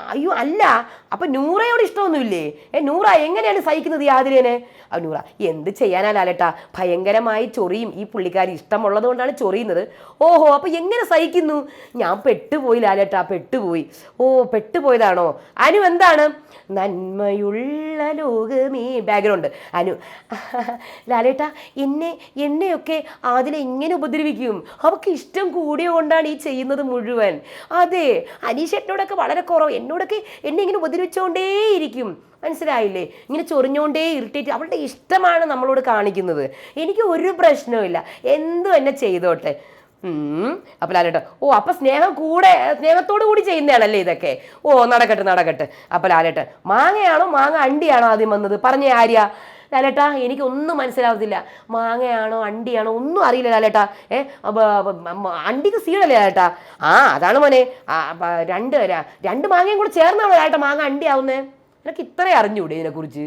Speaker 1: അയ്യോ അല്ല. അപ്പൊ നൂറയോട് ഇഷ്ടമൊന്നുമില്ലേ? ഏ നൂറ എങ്ങനെയാണ് സഹിക്കുന്നത് ഈ ആതിരേനെ? നൂറ എന്ത് ചെയ്യാനാ ലാലേട്ടാ? ഭയങ്കരമായി ചൊറിയും. ഈ പുള്ളിക്കാരി ഇഷ്ടമുള്ളത് കൊണ്ടാണ് ചൊറിയുന്നത്. ഓഹോ അപ്പൊ എങ്ങനെ സഹിക്കുന്നു? ഞാൻ പെട്ടുപോയി ലാലേട്ടാ പെട്ടുപോയി. ഓ പെട്ടുപോയതാണോ? അനു എന്താണ്? നന്മയുള്ള ലോകമേ. ബാക്ക്ഗ്രൗണ്ട്. അനു ലാലേട്ടാ എന്നെ എന്നെയൊക്കെ അതിലെ എങ്ങനെ ഉപദ്രവിക്കും. അവക്ക് ഇഷ്ടം കൂടിയ കൊണ്ടാണ് ഈ ചെയ്യുന്നത് മുഴുവൻ. അതെ അനീഷേട്ടനോടൊക്കെ വളരെ കുറവ്. എന്നോടൊക്കെ എന്നെ ഇങ്ങനെ ഉപദ്രവിച്ചുകൊണ്ടേയിരിക്കും മനസ്സിലായില്ലേ? ഇങ്ങനെ ചൊറിഞ്ഞുകൊണ്ടേ ഇറിറ്റേറ്റ് അവളുടെ ഇഷ്ടമാണ് നമ്മളോട് കാണിക്കുന്നത്. എനിക്ക് ഒരു പ്രശ്നവുമില്ല എന്തും എന്നെ ചെയ്തോട്ടെ. അപ്പോൾ അപ്പൊ ലാലേട്ട ഓ അപ്പൊ സ്നേഹം കൂടെ സ്നേഹത്തോടു കൂടി ചെയ്യുന്നതാണല്ലേ ഇതൊക്കെ? ഓ നടക്കട്ടെ നടക്കട്ടെ. അപ്പോൾ ലാലേട്ടൻ മാങ്ങയാണോ മാങ്ങ അണ്ടിയാണോ ആദ്യം വന്നത്? പറഞ്ഞേ ആര്യ. ലാലേട്ടാ എനിക്കൊന്നും മനസ്സിലാവത്തില്ല മാങ്ങയാണോ അണ്ടിയാണോ ഒന്നും അറിയില്ല ലാലേട്ടാ. ഏ അണ്ടിക്ക് സീഡല്ലേ ലാലേട്ടാ? ആ അതാണ് മോനെ. രണ്ട് രണ്ട് മാങ്ങയും കൂടെ ചേർന്നാണോ ലാലേട്ടാ മാങ്ങ അണ്ടിയാവുന്നേ? നിനക്ക് ഇത്രയും അറിഞ്ഞൂടെ ഇതിനെക്കുറിച്ച്?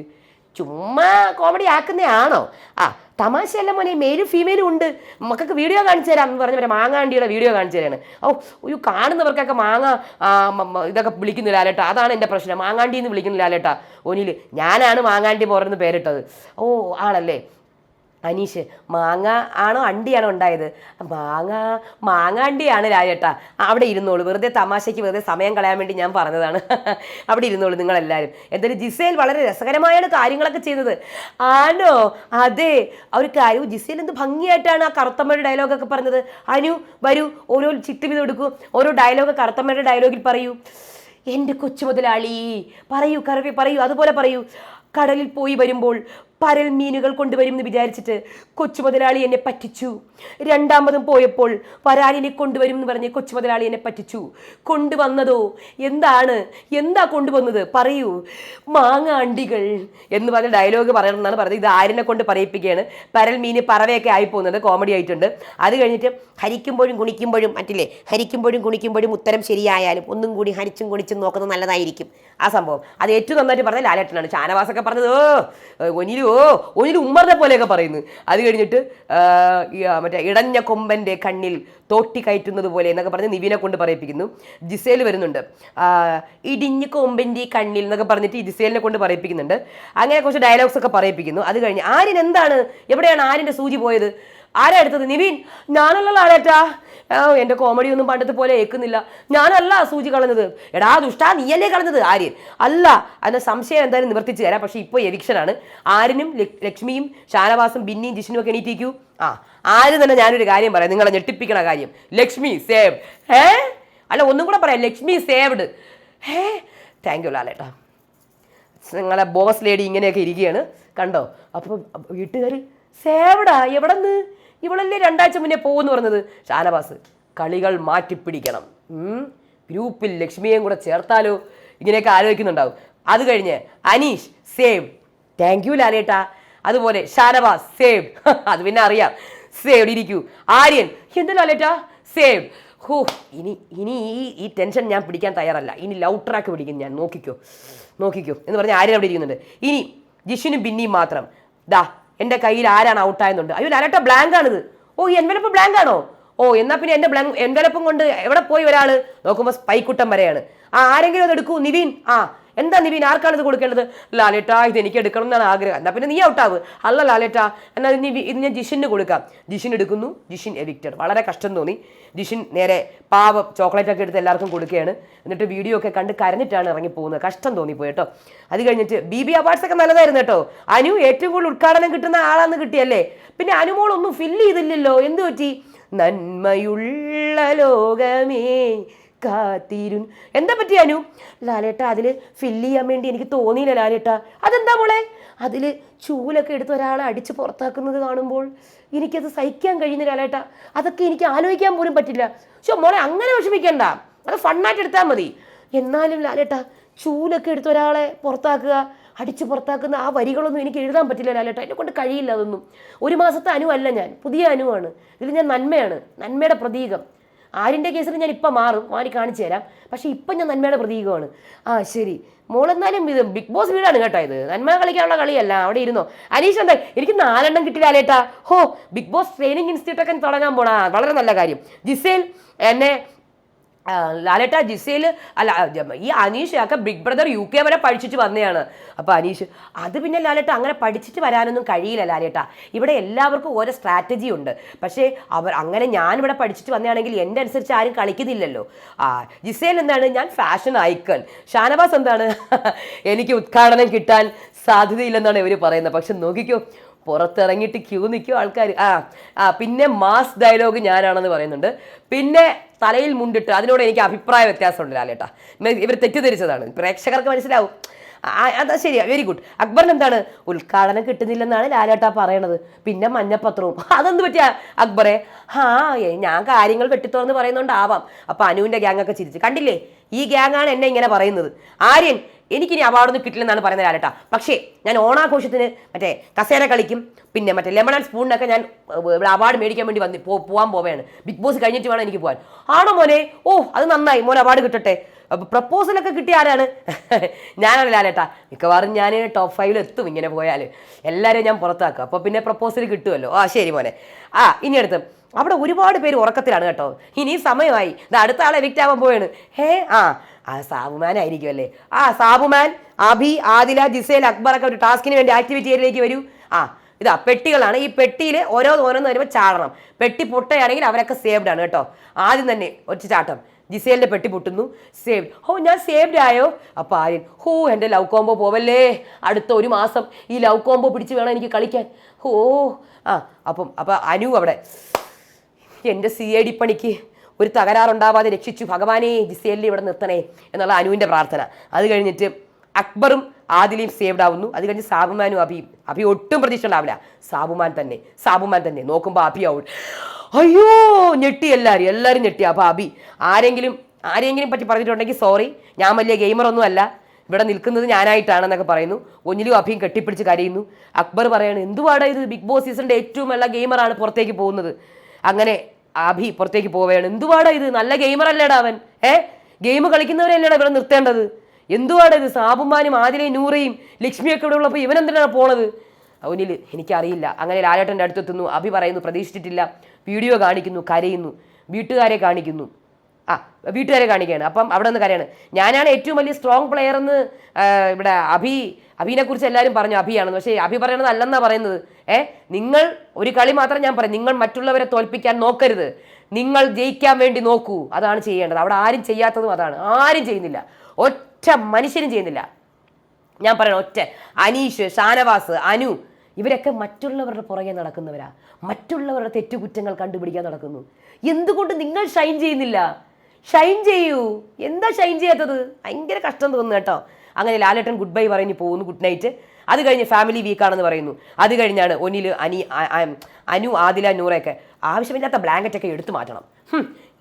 Speaker 1: ചുമ്മാ കോമഡി ആക്കുന്നതാണോ? ആ തമാശയല്ല മോനെ മെയിലും ഫീമെയിലും ഉണ്ട്. മക്കൾക്ക് വീഡിയോ കാണിച്ചു തരാം എന്ന് പറഞ്ഞ മാങ്ങാണ്ടിയുടെ വീഡിയോ കാണിച്ചു തരാണ്. ഓ ഒരു കാണുന്നവർക്കൊക്കെ മാങ്ങ ഇതൊക്കെ വിളിക്കുന്നില്ല ലാലേട്ടാ. അതാണ് എന്റെ പ്രശ്നം. മാങ്ങാണ്ടി എന്ന് വിളിക്കുന്നില്ല ലാലേട്ടാ. ഒനിൽ ഞാനാണ് മാങ്ങാണ്ടി പോറെന്ന് പേരിട്ടത്. ഓ ആണല്ലേ? അനീഷ് മാങ്ങ ആണോ അണ്ടിയാണോ ഉണ്ടായത്? മാങ്ങ മാങ്ങ അണ്ടിയാണ് രാജേട്ടാ. അവിടെ ഇരുന്നോളൂ. വെറുതെ തമാശയ്ക്ക് വെറുതെ സമയം കളയാൻ വേണ്ടി ഞാൻ പറഞ്ഞതാണ്. അവിടെ ഇരുന്നോളൂ നിങ്ങളെല്ലാവരും എന്തായാലും ജിസേൽ വളരെ രസകരമായാണ് കാര്യങ്ങളൊക്കെ ചെയ്യുന്നത് ആണോ? അതെ. ഒരു കാര്യം. ജിസേൽ എന്ത് ഭംഗിയായിട്ടാണ് ആ കറുത്തമ്മയുടെ ഡയലോഗൊക്കെ പറഞ്ഞത്. അനു വരൂ. ഓരോ ചിട്ട് എടുക്കൂ. ഓരോ ഡയലോഗ് കറുത്തമ്മയുടെ ഡയലോഗിൽ പറയൂ. എന്റെ കൊച്ചു മുതലാളി പറയൂ കറവി പറയൂ അതുപോലെ പറയൂ. കടലിൽ പോയി വരുമ്പോൾ പരൽ മീനുകൾ കൊണ്ടുവരും എന്ന് വിചാരിച്ചിട്ട് കൊച്ചു മുതലാളി എന്നെ പറ്റിച്ചു. രണ്ടാമതും പോയപ്പോൾ വരാലിനെ കൊണ്ടുവരും എന്ന് പറഞ്ഞ് കൊച്ചു മുതലാളി എന്നെ പറ്റിച്ചു. കൊണ്ടുവന്നതോ? എന്താണ്? എന്താ കൊണ്ടുവന്നത്? പറയൂ. മാങ്ങ അണ്ടികൾ എന്ന് പറഞ്ഞ ഡയലോഗ് പറയണം എന്നാണ് പറഞ്ഞത്. ഇത് ആരിനെ കൊണ്ട് പറയിപ്പിക്കുകയാണ്. പരൽ മീന് പറവയൊക്കെ ആയി പോകുന്നത് കോമഡി ആയിട്ടുണ്ട്. അത് കഴിഞ്ഞിട്ട് ഹരിക്കുമ്പോഴും കുണിക്കുമ്പോഴും മറ്റില്ലേ? ഹരിക്കുമ്പോഴും കുണിക്കുമ്പോഴും ഉത്തരം ശരിയായാലും ഒന്നും കൂടി ഹരിച്ചും കുണിച്ചും നോക്കുന്നത് നല്ലതായിരിക്കും. ആ സംഭവം. അത് ഏറ്റവും നന്നായിട്ട് പറഞ്ഞ ലാലേട്ടനാണ്. ഷാനവാസൊക്കെ പറഞ്ഞത് ഓ ഒനിലു ഓ ഒനിലു ഉമ്മറിനെ പോലെയൊക്കെ പറയുന്നു. അത് കഴിഞ്ഞിട്ട് മറ്റേ ഇടഞ്ഞ കൊമ്പന്റെ കണ്ണിൽ തോട്ടി കയറ്റുന്നത് പോലെ എന്നൊക്കെ പറഞ്ഞ് നിവിനെ കൊണ്ട് പറയിപ്പിക്കുന്നു. ജിസേൽ വരുന്നുണ്ട്. ഇടിഞ്ഞ കൊമ്പന്റെ കണ്ണിൽ എന്നൊക്കെ പറഞ്ഞിട്ട് ഈ ജിസേലിനെ കൊണ്ട് പറയിപ്പിക്കുന്നുണ്ട്. അങ്ങനെ കുറച്ച് ഡയലോഗ്സ് ഒക്കെ പറയിപ്പിക്കുന്നു. അത് കഴിഞ്ഞ് ആര്യൻ എന്താണ്? എവിടെയാണ് ആര്യന്റെ സൂചി പോയത്? ആരാ എടുത്തത്? നിവിൻ. ഞാനല്ല ആരാട്ടാ ആ, എന്റെ കോമഡി ഒന്നും പണ്ടത്തെ പോലെ ഏക്കുന്നില്ല. ഞാനല്ല സൂചി കളഞ്ഞത്. എടാ ദുഷ്ടാ നീയല്ലേ കളഞ്ഞത്? ആര്യൻ. അല്ല അതിന്റെ സംശയം എന്തായാലും നിവർത്തിച്ച് തരാം. പക്ഷേ ഇപ്പോൾ എവിക്ഷനാണ്. ആരിനും ലക്ഷ്മിയും ഷാനവാസും ബിന്നിയും ജിഷിനും ഒക്കെ എണീറ്റിരിക്കൂ. ആ ആരും തന്നെ ഞാനൊരു കാര്യം പറയാം. നിങ്ങളെ ഞെട്ടിപ്പിക്കണ കാര്യം. ലക്ഷ്മി സേവ്. ഏ അല്ല ഒന്നും കൂടെ പറയാം. Lakshmi saved. Hey? Thank you ലാലേട്ടാ. നിങ്ങളെ ബോസ് ലേഡി ഇങ്ങനെയൊക്കെ ഇരിക്കുകയാണ്. കണ്ടോ? അപ്പോൾ വീട്ടുകാർ സേവ്ഡാ എവിടെ നിന്ന് ഇവളല്ലേ രണ്ടാഴ്ച മുന്നേ പോകുമെന്ന് പറഞ്ഞത്? ഷാനവാസ് കളികൾ മാറ്റിപ്പിടിക്കണം. ഗ്രൂപ്പിൽ ലക്ഷ്മിയെയും കൂടെ ചേർത്താലോ? ഇങ്ങനെയൊക്കെ ആലോചിക്കുന്നുണ്ടാവും. അത് കഴിഞ്ഞ് അനീഷ് സേവ്. താങ്ക് യു ലാലേട്ടാ. അതുപോലെ ഷാനവാസ് സേവ്. അത് പിന്നെ അറിയാം. സേവ് ഇരിക്കൂ? ആര്യൻ. എന്താ ലാലേട്ടാ? സേവ്. ഹോ ഇനി ഇനി ഈ ഈ ടെൻഷൻ ഞാൻ പിടിക്കാൻ തയ്യാറല്ല. ഇനി ലവ് ട്രാക്ക് പിടിക്കും ഞാൻ. നോക്കിക്കോ. നോക്കിക്കോ. എന്ന് പറഞ്ഞാൽ ആര്യൻ അവിടെ ഇരിക്കുന്നുണ്ട്. ഇനി ജിഷിനും ബിന്നിയും മാത്രം. ദാ എന്റെ കയ്യിൽ ആരാണ് ഔട്ടായെന്നുണ്ട് അയ്യോ ലാലേട്ട ബ്ലാങ്ക് ആണിത് ഓ ഈ എൻവലപ്പ് ബ്ലാങ്ക് ആണോ ഓ എന്നാ പിന്നെ എന്റെ ബ്ലാങ്ക് എൻവലപ്പും കൊണ്ട് എവിടെ പോയി ഒരാൾ? നോക്കുമ്പോൾ സ്പൈക്കുട്ടം വരെയാണ്. ആ ആരെങ്കിലും അത് എടുക്കൂ നിവിൻ. ആ എന്താ നിവിൻ ആർക്കാണ് ഇത് കൊടുക്കേണ്ടത്? ലാലേട്ടാ ഇത് എനിക്ക് എടുക്കണം എന്നാണ് ആഗ്രഹം. എന്നാ പിന്നെ നീ ഔട്ടാവ്. അല്ല ലാലേട്ടാ എന്നാൽ നീ ഇത് ഞാൻ ജിഷിന് കൊടുക്കാം. ജിഷിൻ എടുക്കുന്നു. ജിഷിൻ എവിക്റ്റഡ് വളരെ കഷ്ടം തോന്നി. ജിഷിൻ നേരെ പാവം ചോക്ലേറ്റ് ഒക്കെ എടുത്ത് എല്ലാവർക്കും കൊടുക്കുകയാണ്. എന്നിട്ട് വീഡിയോ ഒക്കെ കണ്ട് കരഞ്ഞിട്ടാണ് ഇറങ്ങി പോകുന്നത്. കഷ്ടം തോന്നിപ്പോയി കേട്ടോ. അത് കഴിഞ്ഞിട്ട് ബി ബി അവാർഡ്സ് ഒക്കെ നല്ലതായിരുന്നു കേട്ടോ. അനു ഏറ്റവും കൂടുതൽ ഉദ്ഘാടനം കിട്ടുന്ന ആളാന്ന് കിട്ടിയല്ലേ? പിന്നെ അനുമോൾ ഒന്നും ഫില്ല് ചെയ്തില്ലല്ലോ. എന്ത് പറ്റി? നന്മയുള്ള ലോകമേ കാത്തിരുൻ. എന്താ പറ്റി അനു? ലാലേട്ട അതിൽ ഫില്ല് ചെയ്യാൻ വേണ്ടി എനിക്ക് തോന്നിയില്ല ലാലേട്ട. അതെന്താ മോളെ? അതിൽ ചൂലൊക്കെ എടുത്ത് ഒരാളെ അടിച്ച് പുറത്താക്കുന്നത് കാണുമ്പോൾ എനിക്കത് സഹിക്കാൻ കഴിയുന്ന ലാലേട്ട. അതൊക്കെ എനിക്ക് ആലോചിക്കാൻ പോലും പറ്റില്ല. പക്ഷെ മോളെ അങ്ങനെ വിഷമിക്കണ്ട. അത് ഫണ്ണായിട്ട് എടുത്താൽ മതി. എന്നാലും ലാലേട്ട ചൂലൊക്കെ എടുത്ത് ഒരാളെ പുറത്താക്കുക അടിച്ച് പുറത്താക്കുന്ന ആ വരികളൊന്നും എനിക്ക് എഴുതാൻ പറ്റില്ല ലാലേട്ട. എന്നെ കൊണ്ട് കഴിയില്ല അതൊന്നും. ഒരു മാസത്തെ അനുവല്ല ഞാൻ. പുതിയ അനുവാണ്. ഇതിൽ ഞാൻ നന്മയാണ്. നന്മയുടെ പ്രതീകം. ആരിന്റെ കേസിൽ ഞാൻ ഇപ്പം മാറും. മാറി കാണിച്ചു തരാം. പക്ഷേ ഇപ്പം ഞാൻ നന്മയുടെ പ്രതീകമാണ്. ആ ശരി. മോളെന്നാലും ഇത് ബിഗ് ബോസ് വീടാണ് കേട്ടോ ഇത്. നന്മ കളിക്കാനുള്ള കളിയല്ല. അവിടെ ഇരുന്നോ. അനീഷ് എന്താ? എനിക്ക് നാലെണ്ണം കിട്ടിയാലേട്ടാ ഹോ ബിഗ് ബോസ് ട്രെയിനിങ് ഇൻസ്റ്റിറ്റ്യൂട്ടൊക്കെ തുടങ്ങാൻ പോണാ. വളരെ നല്ല കാര്യം. ജിസേൽ എന്നെ ലാലേട്ട ജിസേൽ അല്ല ഈ അനീഷ് ഒക്കെ ബിഗ് ബ്രദർ യു കെ വരെ പഠിച്ചിട്ട് വന്നതാണ് അപ്പോൾ അനീഷ് അത് പിന്നെ ലാലേട്ട അങ്ങനെ പഠിച്ചിട്ട് വരാനൊന്നും കഴിയില്ല ലാലേട്ട. ഇവിടെ എല്ലാവർക്കും ഓരോ സ്ട്രാറ്റജി ഉണ്ട്. പക്ഷേ അവർ അങ്ങനെ ഞാൻ ഇവിടെ പഠിച്ചിട്ട് വന്നതാണെങ്കിൽ എന്റെ അനുസരിച്ച് ആരും കളിക്കുന്നില്ലല്ലോ. ആ ജിസേൽ എന്താണ്? ഞാൻ ഫാഷൻ ഐക്കൺ ഷാനവാസ് എന്താണ്? എനിക്ക് ഉദ്ഘാടനം കിട്ടാൻ സാധ്യതയില്ലെന്നാണ് ഇവർ പറയുന്നത്. പക്ഷെ നോക്കിക്കോ പുറത്തിറങ്ങിയിട്ട് ക്യൂ നിൽക്കും ആൾക്കാർ ആ ആ പിന്നെ മാസ് ഡയലോഗ് ഞാനാണെന്ന് പറയുന്നുണ്ട്. പിന്നെ തലയിൽ മുണ്ടിട്ട് അതിനോട് എനിക്ക് അഭിപ്രായ വ്യത്യാസമുണ്ട് ലാലേട്ടാ. ഇവർ തെറ്റിദ്ധരിച്ചതാണ്. പ്രേക്ഷകർക്ക് മനസ്സിലാവും. അത് ശരിയാ. വെരി ഗുഡ് അക്ബറിന് എന്താണ്? ഉദ്ഘാടനം കിട്ടുന്നില്ലെന്നാണ് ലാലേട്ട പറയണത്. പിന്നെ മഞ്ഞപ്പത്രവും. അതെന്ത് പറ്റിയ അക്ബറെ? ഹാ ഞാൻ കാര്യങ്ങൾ വെട്ടിത്തുറന്ന് പറയുന്നോണ്ടാവാം. അപ്പൊ അനുവിന്റെ ഗ്യാങ് ഒക്കെ ചിരിച്ചു. കണ്ടില്ലേ? ഈ ഗ്യാങ്ങാണ് എന്നെ ഇങ്ങനെ പറയുന്നത്. ആര്യൻ എനിക്കിനി അവാർഡൊന്നും കിട്ടില്ലെന്നാണ് പറയുന്നത് ലാലേട്ടാ. പക്ഷേ ഞാൻ ഓണാഘോഷത്തിന് മറ്റേ കസേര കളിക്കും പിന്നെ മറ്റേ ലെമൺ ആൻഡ് സ്പൂണിനൊക്കെ ഞാൻ ഇവിടെ അവാർഡ് മേടിക്കാൻ വേണ്ടി വന്ന് പോ- പോവാൻ പോവുകയാണ്. ബിഗ് ബോസ് കഴിഞ്ഞിട്ട് വേണം എനിക്ക് പോകാൻ ആണോ മോനെ? ഓ അത് നന്നായി. മോൻ അവാർഡ് കിട്ടട്ടെ. പ്രപ്പോസലൊക്കെ കിട്ടിയ ആരാണ്? ഞാനാണ് ലാലേട്ടാ. മിക്കവാറും ഞാൻ ടോപ്പ് ഫൈവിൽ എത്തും ഇങ്ങനെ പോയാൽ എല്ലാവരെയും ഞാൻ പുറത്താക്കും. അപ്പോൾ പിന്നെ പ്രപ്പോസൽ കിട്ടുമല്ലോ ആ ശരി മോനെ. ആ ഇനി അടുത്ത്. അവിടെ ഒരുപാട് പേര് ഉറക്കത്തിലാണ് കേട്ടോ. ഇനി സമയമായി. ഇത് അടുത്ത ആളെ എവിക്റ്റ് ആവാൻ പോവാണ്. ഹേ ആ ആ സാബുമാൻ ആയിരിക്കും അല്ലേ? ആ സാബുമാൻ അഭി ആദില ജിസേൽ അക്ബർ ഒക്കെ ഒരു ടാസ്കിന് വേണ്ടി ആക്ടിവിറ്റി ഏരിയയിലേക്ക് വരൂ. ആ ഇതാ പെട്ടികളാണ്. ഈ പെട്ടിയിൽ ഓരോ ഓരോന്ന് വരുമ്പോൾ ചാടണം. പെട്ടി പൊട്ടയാണെങ്കിൽ അവരൊക്കെ സേവ്ഡ് ആണ് കേട്ടോ. ആദ്യം തന്നെ ഒറ്റ ചാട്ടം. ജിസേലിന്റെ പെട്ടി പൊട്ടുന്നു. സേവ്ഡ് ഹോ ഞാൻ സേവ്ഡ് ആയോ? അപ്പൊ ആര്യൻ ഹോ എന്റെ ലവ് കോംബോ പോവല്ലേ? അടുത്ത ഒരു മാസം ഈ ലവ് കോംബോ പിടിച്ച് വേണം എനിക്ക് കളിക്കാൻ. ഹോ ആ അപ്പം അപ്പം അനു അവിടെ എന്റെ സി ഐ ഡി പണിക്ക് ഒരു തകരാറുണ്ടാവാതെ രക്ഷിച്ചു. ഭഗവാനെ ജിസേലിനെ ഇവിടെ നിർത്തണേ എന്നുള്ള അനുവിന്റെ പ്രാർത്ഥന. അത് കഴിഞ്ഞിട്ട് അക്ബറും ആദിലയും സേവ്ഡ് ആവുന്നു. അത് കഴിഞ്ഞ് സാബുമാനും അഭിയും അഭി ഒട്ടും പ്രതീക്ഷ ഉണ്ടാവില്ല സാബുമാൻ തന്നെ സാബുമാൻ തന്നെ. നോക്കുമ്പോൾ അഭി ഔട്ട് അയ്യോ ഞെട്ടി എല്ലാവരും എല്ലാവരും ഞെട്ടി. അപ്പോൾ അഭി ആരെങ്കിലും ആരെങ്കിലും പറ്റി പറഞ്ഞിട്ടുണ്ടെങ്കിൽ സോറി ഞാൻ വലിയ ഗെയിമറൊന്നും അല്ല. ഇവിടെ നിൽക്കുന്നത് ഞാനായിട്ടാണെന്നൊക്കെ പറയുന്നു. ഒന്നിലും അഭിയും കെട്ടിപ്പിടിച്ച് കരയുന്നു. അക്ബർ പറയാണ് എന്തുവാടാ ഇത്? ബിഗ് ബോസ് സീസണിന്റെ ഏറ്റവും നല്ല ഗെയിമറാണ് പുറത്തേക്ക് പോകുന്നത്. അങ്ങനെ അഭി പുറത്തേക്ക് പോവുകയാണ്. എന്തുവാടാ ഇത്? നല്ല ഗെയിമർ അല്ലേടാ അവൻ? ഏ? ഗെയിം കളിക്കുന്നവരല്ലേടാ ഇവിടെ നിർത്തേണ്ടത്? എന്തുവാടാ ഇത്? സാബുമാനും ആദിലയും നൂറയും ലക്ഷ്മിയൊക്കെ ഇവിടെ ഉള്ളപ്പോൾ ഇവൻ എന്തിനാണ് പോണത്? അവനിൽ എനിക്കറിയില്ല. അങ്ങനെ ലാലേട്ടന്റെ അടുത്തെത്തുന്നു. അഭി പറയുന്നു പ്രതീക്ഷിച്ചിട്ടില്ല. വീഡിയോ കാണിക്കുന്നു കരയുന്നു. വീട്ടുകാരെ കാണിക്കുന്നു. ആ വീട്ടുകാരെ കാണിക്കുകയാണ്. അപ്പം അവിടെ നിന്ന് കരയാണ്. ഞാനാണ് ഏറ്റവും വലിയ സ്ട്രോങ് പ്ലെയർ എന്ന് ഇവിടെ അഭി അഭിനെ കുറിച്ച് എല്ലാവരും പറഞ്ഞു. അഭിയാണെന്ന് പക്ഷേ അഭി പറയണത് അല്ലെന്നാണ് പറയുന്നത്. ഏ നിങ്ങൾ ഒരു കളി മാത്രം ഞാൻ പറയും. നിങ്ങൾ മറ്റുള്ളവരെ തോൽപ്പിക്കാൻ നോക്കരുത്. നിങ്ങൾ ജയിക്കാൻ വേണ്ടി നോക്കൂ. അതാണ് ചെയ്യേണ്ടത്. അവിടെ ആരും ചെയ്യാത്തതും അതാണ്. ആരും ചെയ്യുന്നില്ല. ഒറ്റ മനുഷ്യരും ചെയ്യുന്നില്ല. ഞാൻ പറയണം ഒറ്റ. അനീഷ് ഷാനവാസ് അനു ഇവരൊക്കെ മറ്റുള്ളവരുടെ പുറകെ നടക്കുന്നവരാ. മറ്റുള്ളവരുടെ തെറ്റുകുറ്റങ്ങൾ കണ്ടുപിടിക്കാൻ നടക്കുന്നു. എന്തുകൊണ്ട് നിങ്ങൾ ഷൈൻ ചെയ്യുന്നില്ല? ഷൈൻ ചെയ്യൂ. എന്താ ഷൈൻ ചെയ്യാത്തത്? ഭയങ്കര കഷ്ടം തോന്നുന്നു കേട്ടോ. അങ്ങനെ ലാലേട്ടൻ ഗുഡ് ബൈ പറഞ്ഞ് പോകുന്നു ഗുഡ് നൈറ്റ് അത് കഴിഞ്ഞ് ഫാമിലി വീക്കാണെന്ന് പറയുന്നു. അത് കഴിഞ്ഞാണ് ഒന്നിൽ അനി അനു ആദില നൂറയൊക്കെ ആവശ്യമില്ലാത്ത ബ്ലാങ്കറ്റ് ഒക്കെ എടുത്തു മാറ്റണം.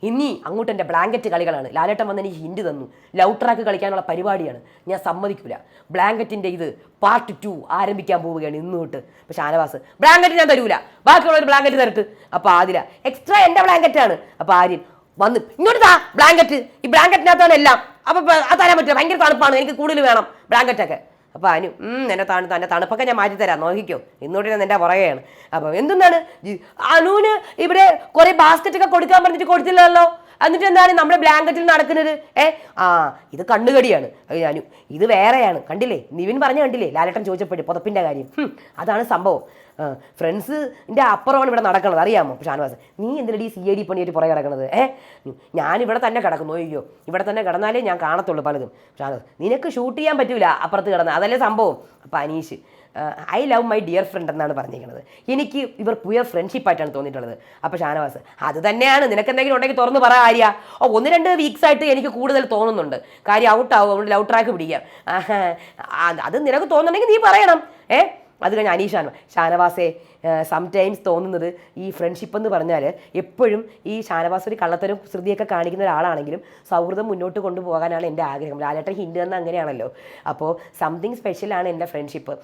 Speaker 1: ഇനി അങ്ങോട്ട് എന്റെ ബ്ലാങ്കറ്റ് കളികളാണ്. ലാലേട്ടൻ വന്ന് എനിക്ക് ഹിൻഡ് തന്നു. ലവ് ട്രാക്ക് കളിക്കാനുള്ള പരിപാടിയാണ്. ഞാൻ സമ്മതിക്കില്ല ബ്ലാങ്കറ്റിന്റെ ഇത് പാർട്ട് ടു ആരംഭിക്കാൻ പോവുകയാണ് ഇന്ന് തൊട്ട്. പക്ഷെ ഷാനവാസ് ബ്ലാങ്കറ്റ് ഞാൻ തരൂല. ബാക്കിയുള്ളവർ ബ്ലാങ്കറ്റ് തരട്ട് അപ്പോൾ ആദില എക്സ്ട്രാ എന്റെ ബ്ലാങ്കറ്റാണ് അപ്പോൾ ആര്യൻ വന്ന്. ഇങ്ങോട്ട് താ ബ്ലാങ്കറ്റ് ഈ ബ്ലാങ്കറ്റിനകത്താണ് എല്ലാം. അപ്പൊ അത് തരാൻ പറ്റില്ല. ഭയങ്കര തണുപ്പാണ്. എനിക്ക് കൂടുതൽ വേണം ബ്ലാങ്കറ്റൊക്കെ അപ്പോൾ അനു എന്നെ തണു തന്നെ തണുപ്പൊക്കെ ഞാൻ മാറ്റി തരാം. നോക്കിക്കോ. ഇന്നോട്ട് ഞാൻ എന്റെ പുറകെയാണ്. അപ്പൊ എന്തെന്നാണ്? അനുവിന് ഇവിടെ കുറേ ബാസ്ക്കറ്റ് ഒക്കെ കൊടുക്കാൻ പറഞ്ഞിട്ട് കൊടുത്തില്ലല്ലോ. എന്നിട്ട് എന്താണ് നമ്മുടെ ബ്ലാങ്കറ്റിൽ നടക്കുന്നത്? ഏ? ആ ഇത് കണ്ണുകടിയാണ്. അനു ഇത് വേറെയാണ്. കണ്ടില്ലേ? നിവിൻ പറഞ്ഞു കണ്ടില്ലേ? ലാലട്ടൻ ചോദിച്ചപ്പോഴേ പുതപ്പിന്റെ കാര്യം. അതാണ് സംഭവം. ഫ്രണ്ട്സിന്റെ അപ്പുറമാണ് ഇവിടെ നടക്കുന്നത് അറിയാമോ? ഷാനവാസ് നീ എന്തിനടി സി ഐ ഡി പണിയായിട്ട് പുറകെ കിടക്കുന്നത് ഏ? ഞാനിവിടെ തന്നെ കിടക്കുന്നു. അയ്യോ ഇവിടെ തന്നെ കിടന്നാലേ ഞാൻ കാണത്തുള്ളൂ പലതും. ഷാനവാസ് നിനക്ക് ഷൂട്ട് ചെയ്യാൻ പറ്റില്ല അപ്പുറത്ത് കിടന്ന്. അതല്ലേ സംഭവം? അപ്പം Aneesh I love my dear friend എന്നാണ് പറഞ്ഞിരിക്കുന്നത്. എനിക്ക് ഇവർ പുയർ ഫ്രണ്ട്ഷിപ്പായിട്ടാണ് തോന്നിയിട്ടുള്ളത്. അപ്പോൾ ഷാനവാസ് അത് തന്നെയാണ്. നിനക്ക് എന്തെങ്കിലും ഉണ്ടെങ്കിൽ തുറന്ന് പറ ആര്യ. ഓ ഒന്ന് രണ്ട് വീക്സ് ആയിട്ട് എനിക്ക് കൂടുതൽ തോന്നുന്നുണ്ട്. കാര്യം ഔട്ടാവും അതുകൊണ്ട് ലവ് ട്രാക്ക് പിടിക്കാം. അത് നിനക്ക് തോന്നുന്നുണ്ടെങ്കിൽ നീ പറയണം. ഏ? അത് കഴിഞ്ഞ് അനീഷാണ് ഷാനവാസെ സംടൈംസ് തോന്നുന്നത് ഈ ഫ്രണ്ട്ഷിപ്പ് എന്ന് പറഞ്ഞാൽ എപ്പോഴും ഈ ഷാനവാസ് ഒരു കള്ളത്തരം ശ്രുതിയൊക്കെ കാണിക്കുന്ന ഒരാളാണെങ്കിലും സൗഹൃദം മുന്നോട്ട് കൊണ്ടുപോകാനാണ് എന്റെ ആഗ്രഹം. ലാലേട്ടൻ ഹിൻഡ് തന്നെ അങ്ങനെയാണല്ലോ. അപ്പോൾ സംതിങ് സ്പെഷ്യലാണ് എന്റെ ഫ്രണ്ട്ഷിപ്പ്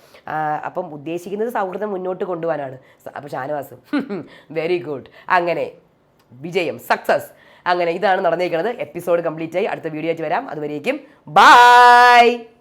Speaker 1: അപ്പം ഉദ്ദേശിക്കുന്നത് സൗഹൃദം മുന്നോട്ട് കൊണ്ടുപോകാനാണ്. അപ്പോൾ ഷാനവാസ് വെരി ഗുഡ് അങ്ങനെ വിജയം സക്സസ് അങ്ങനെ ഇതാണ് നടന്നിരിക്കുന്നത് എപ്പിസോഡ് കംപ്ലീറ്റ് ആയി. അടുത്ത വീഡിയോ ആയിട്ട് വരാം. അതുവരേക്കും ബൈ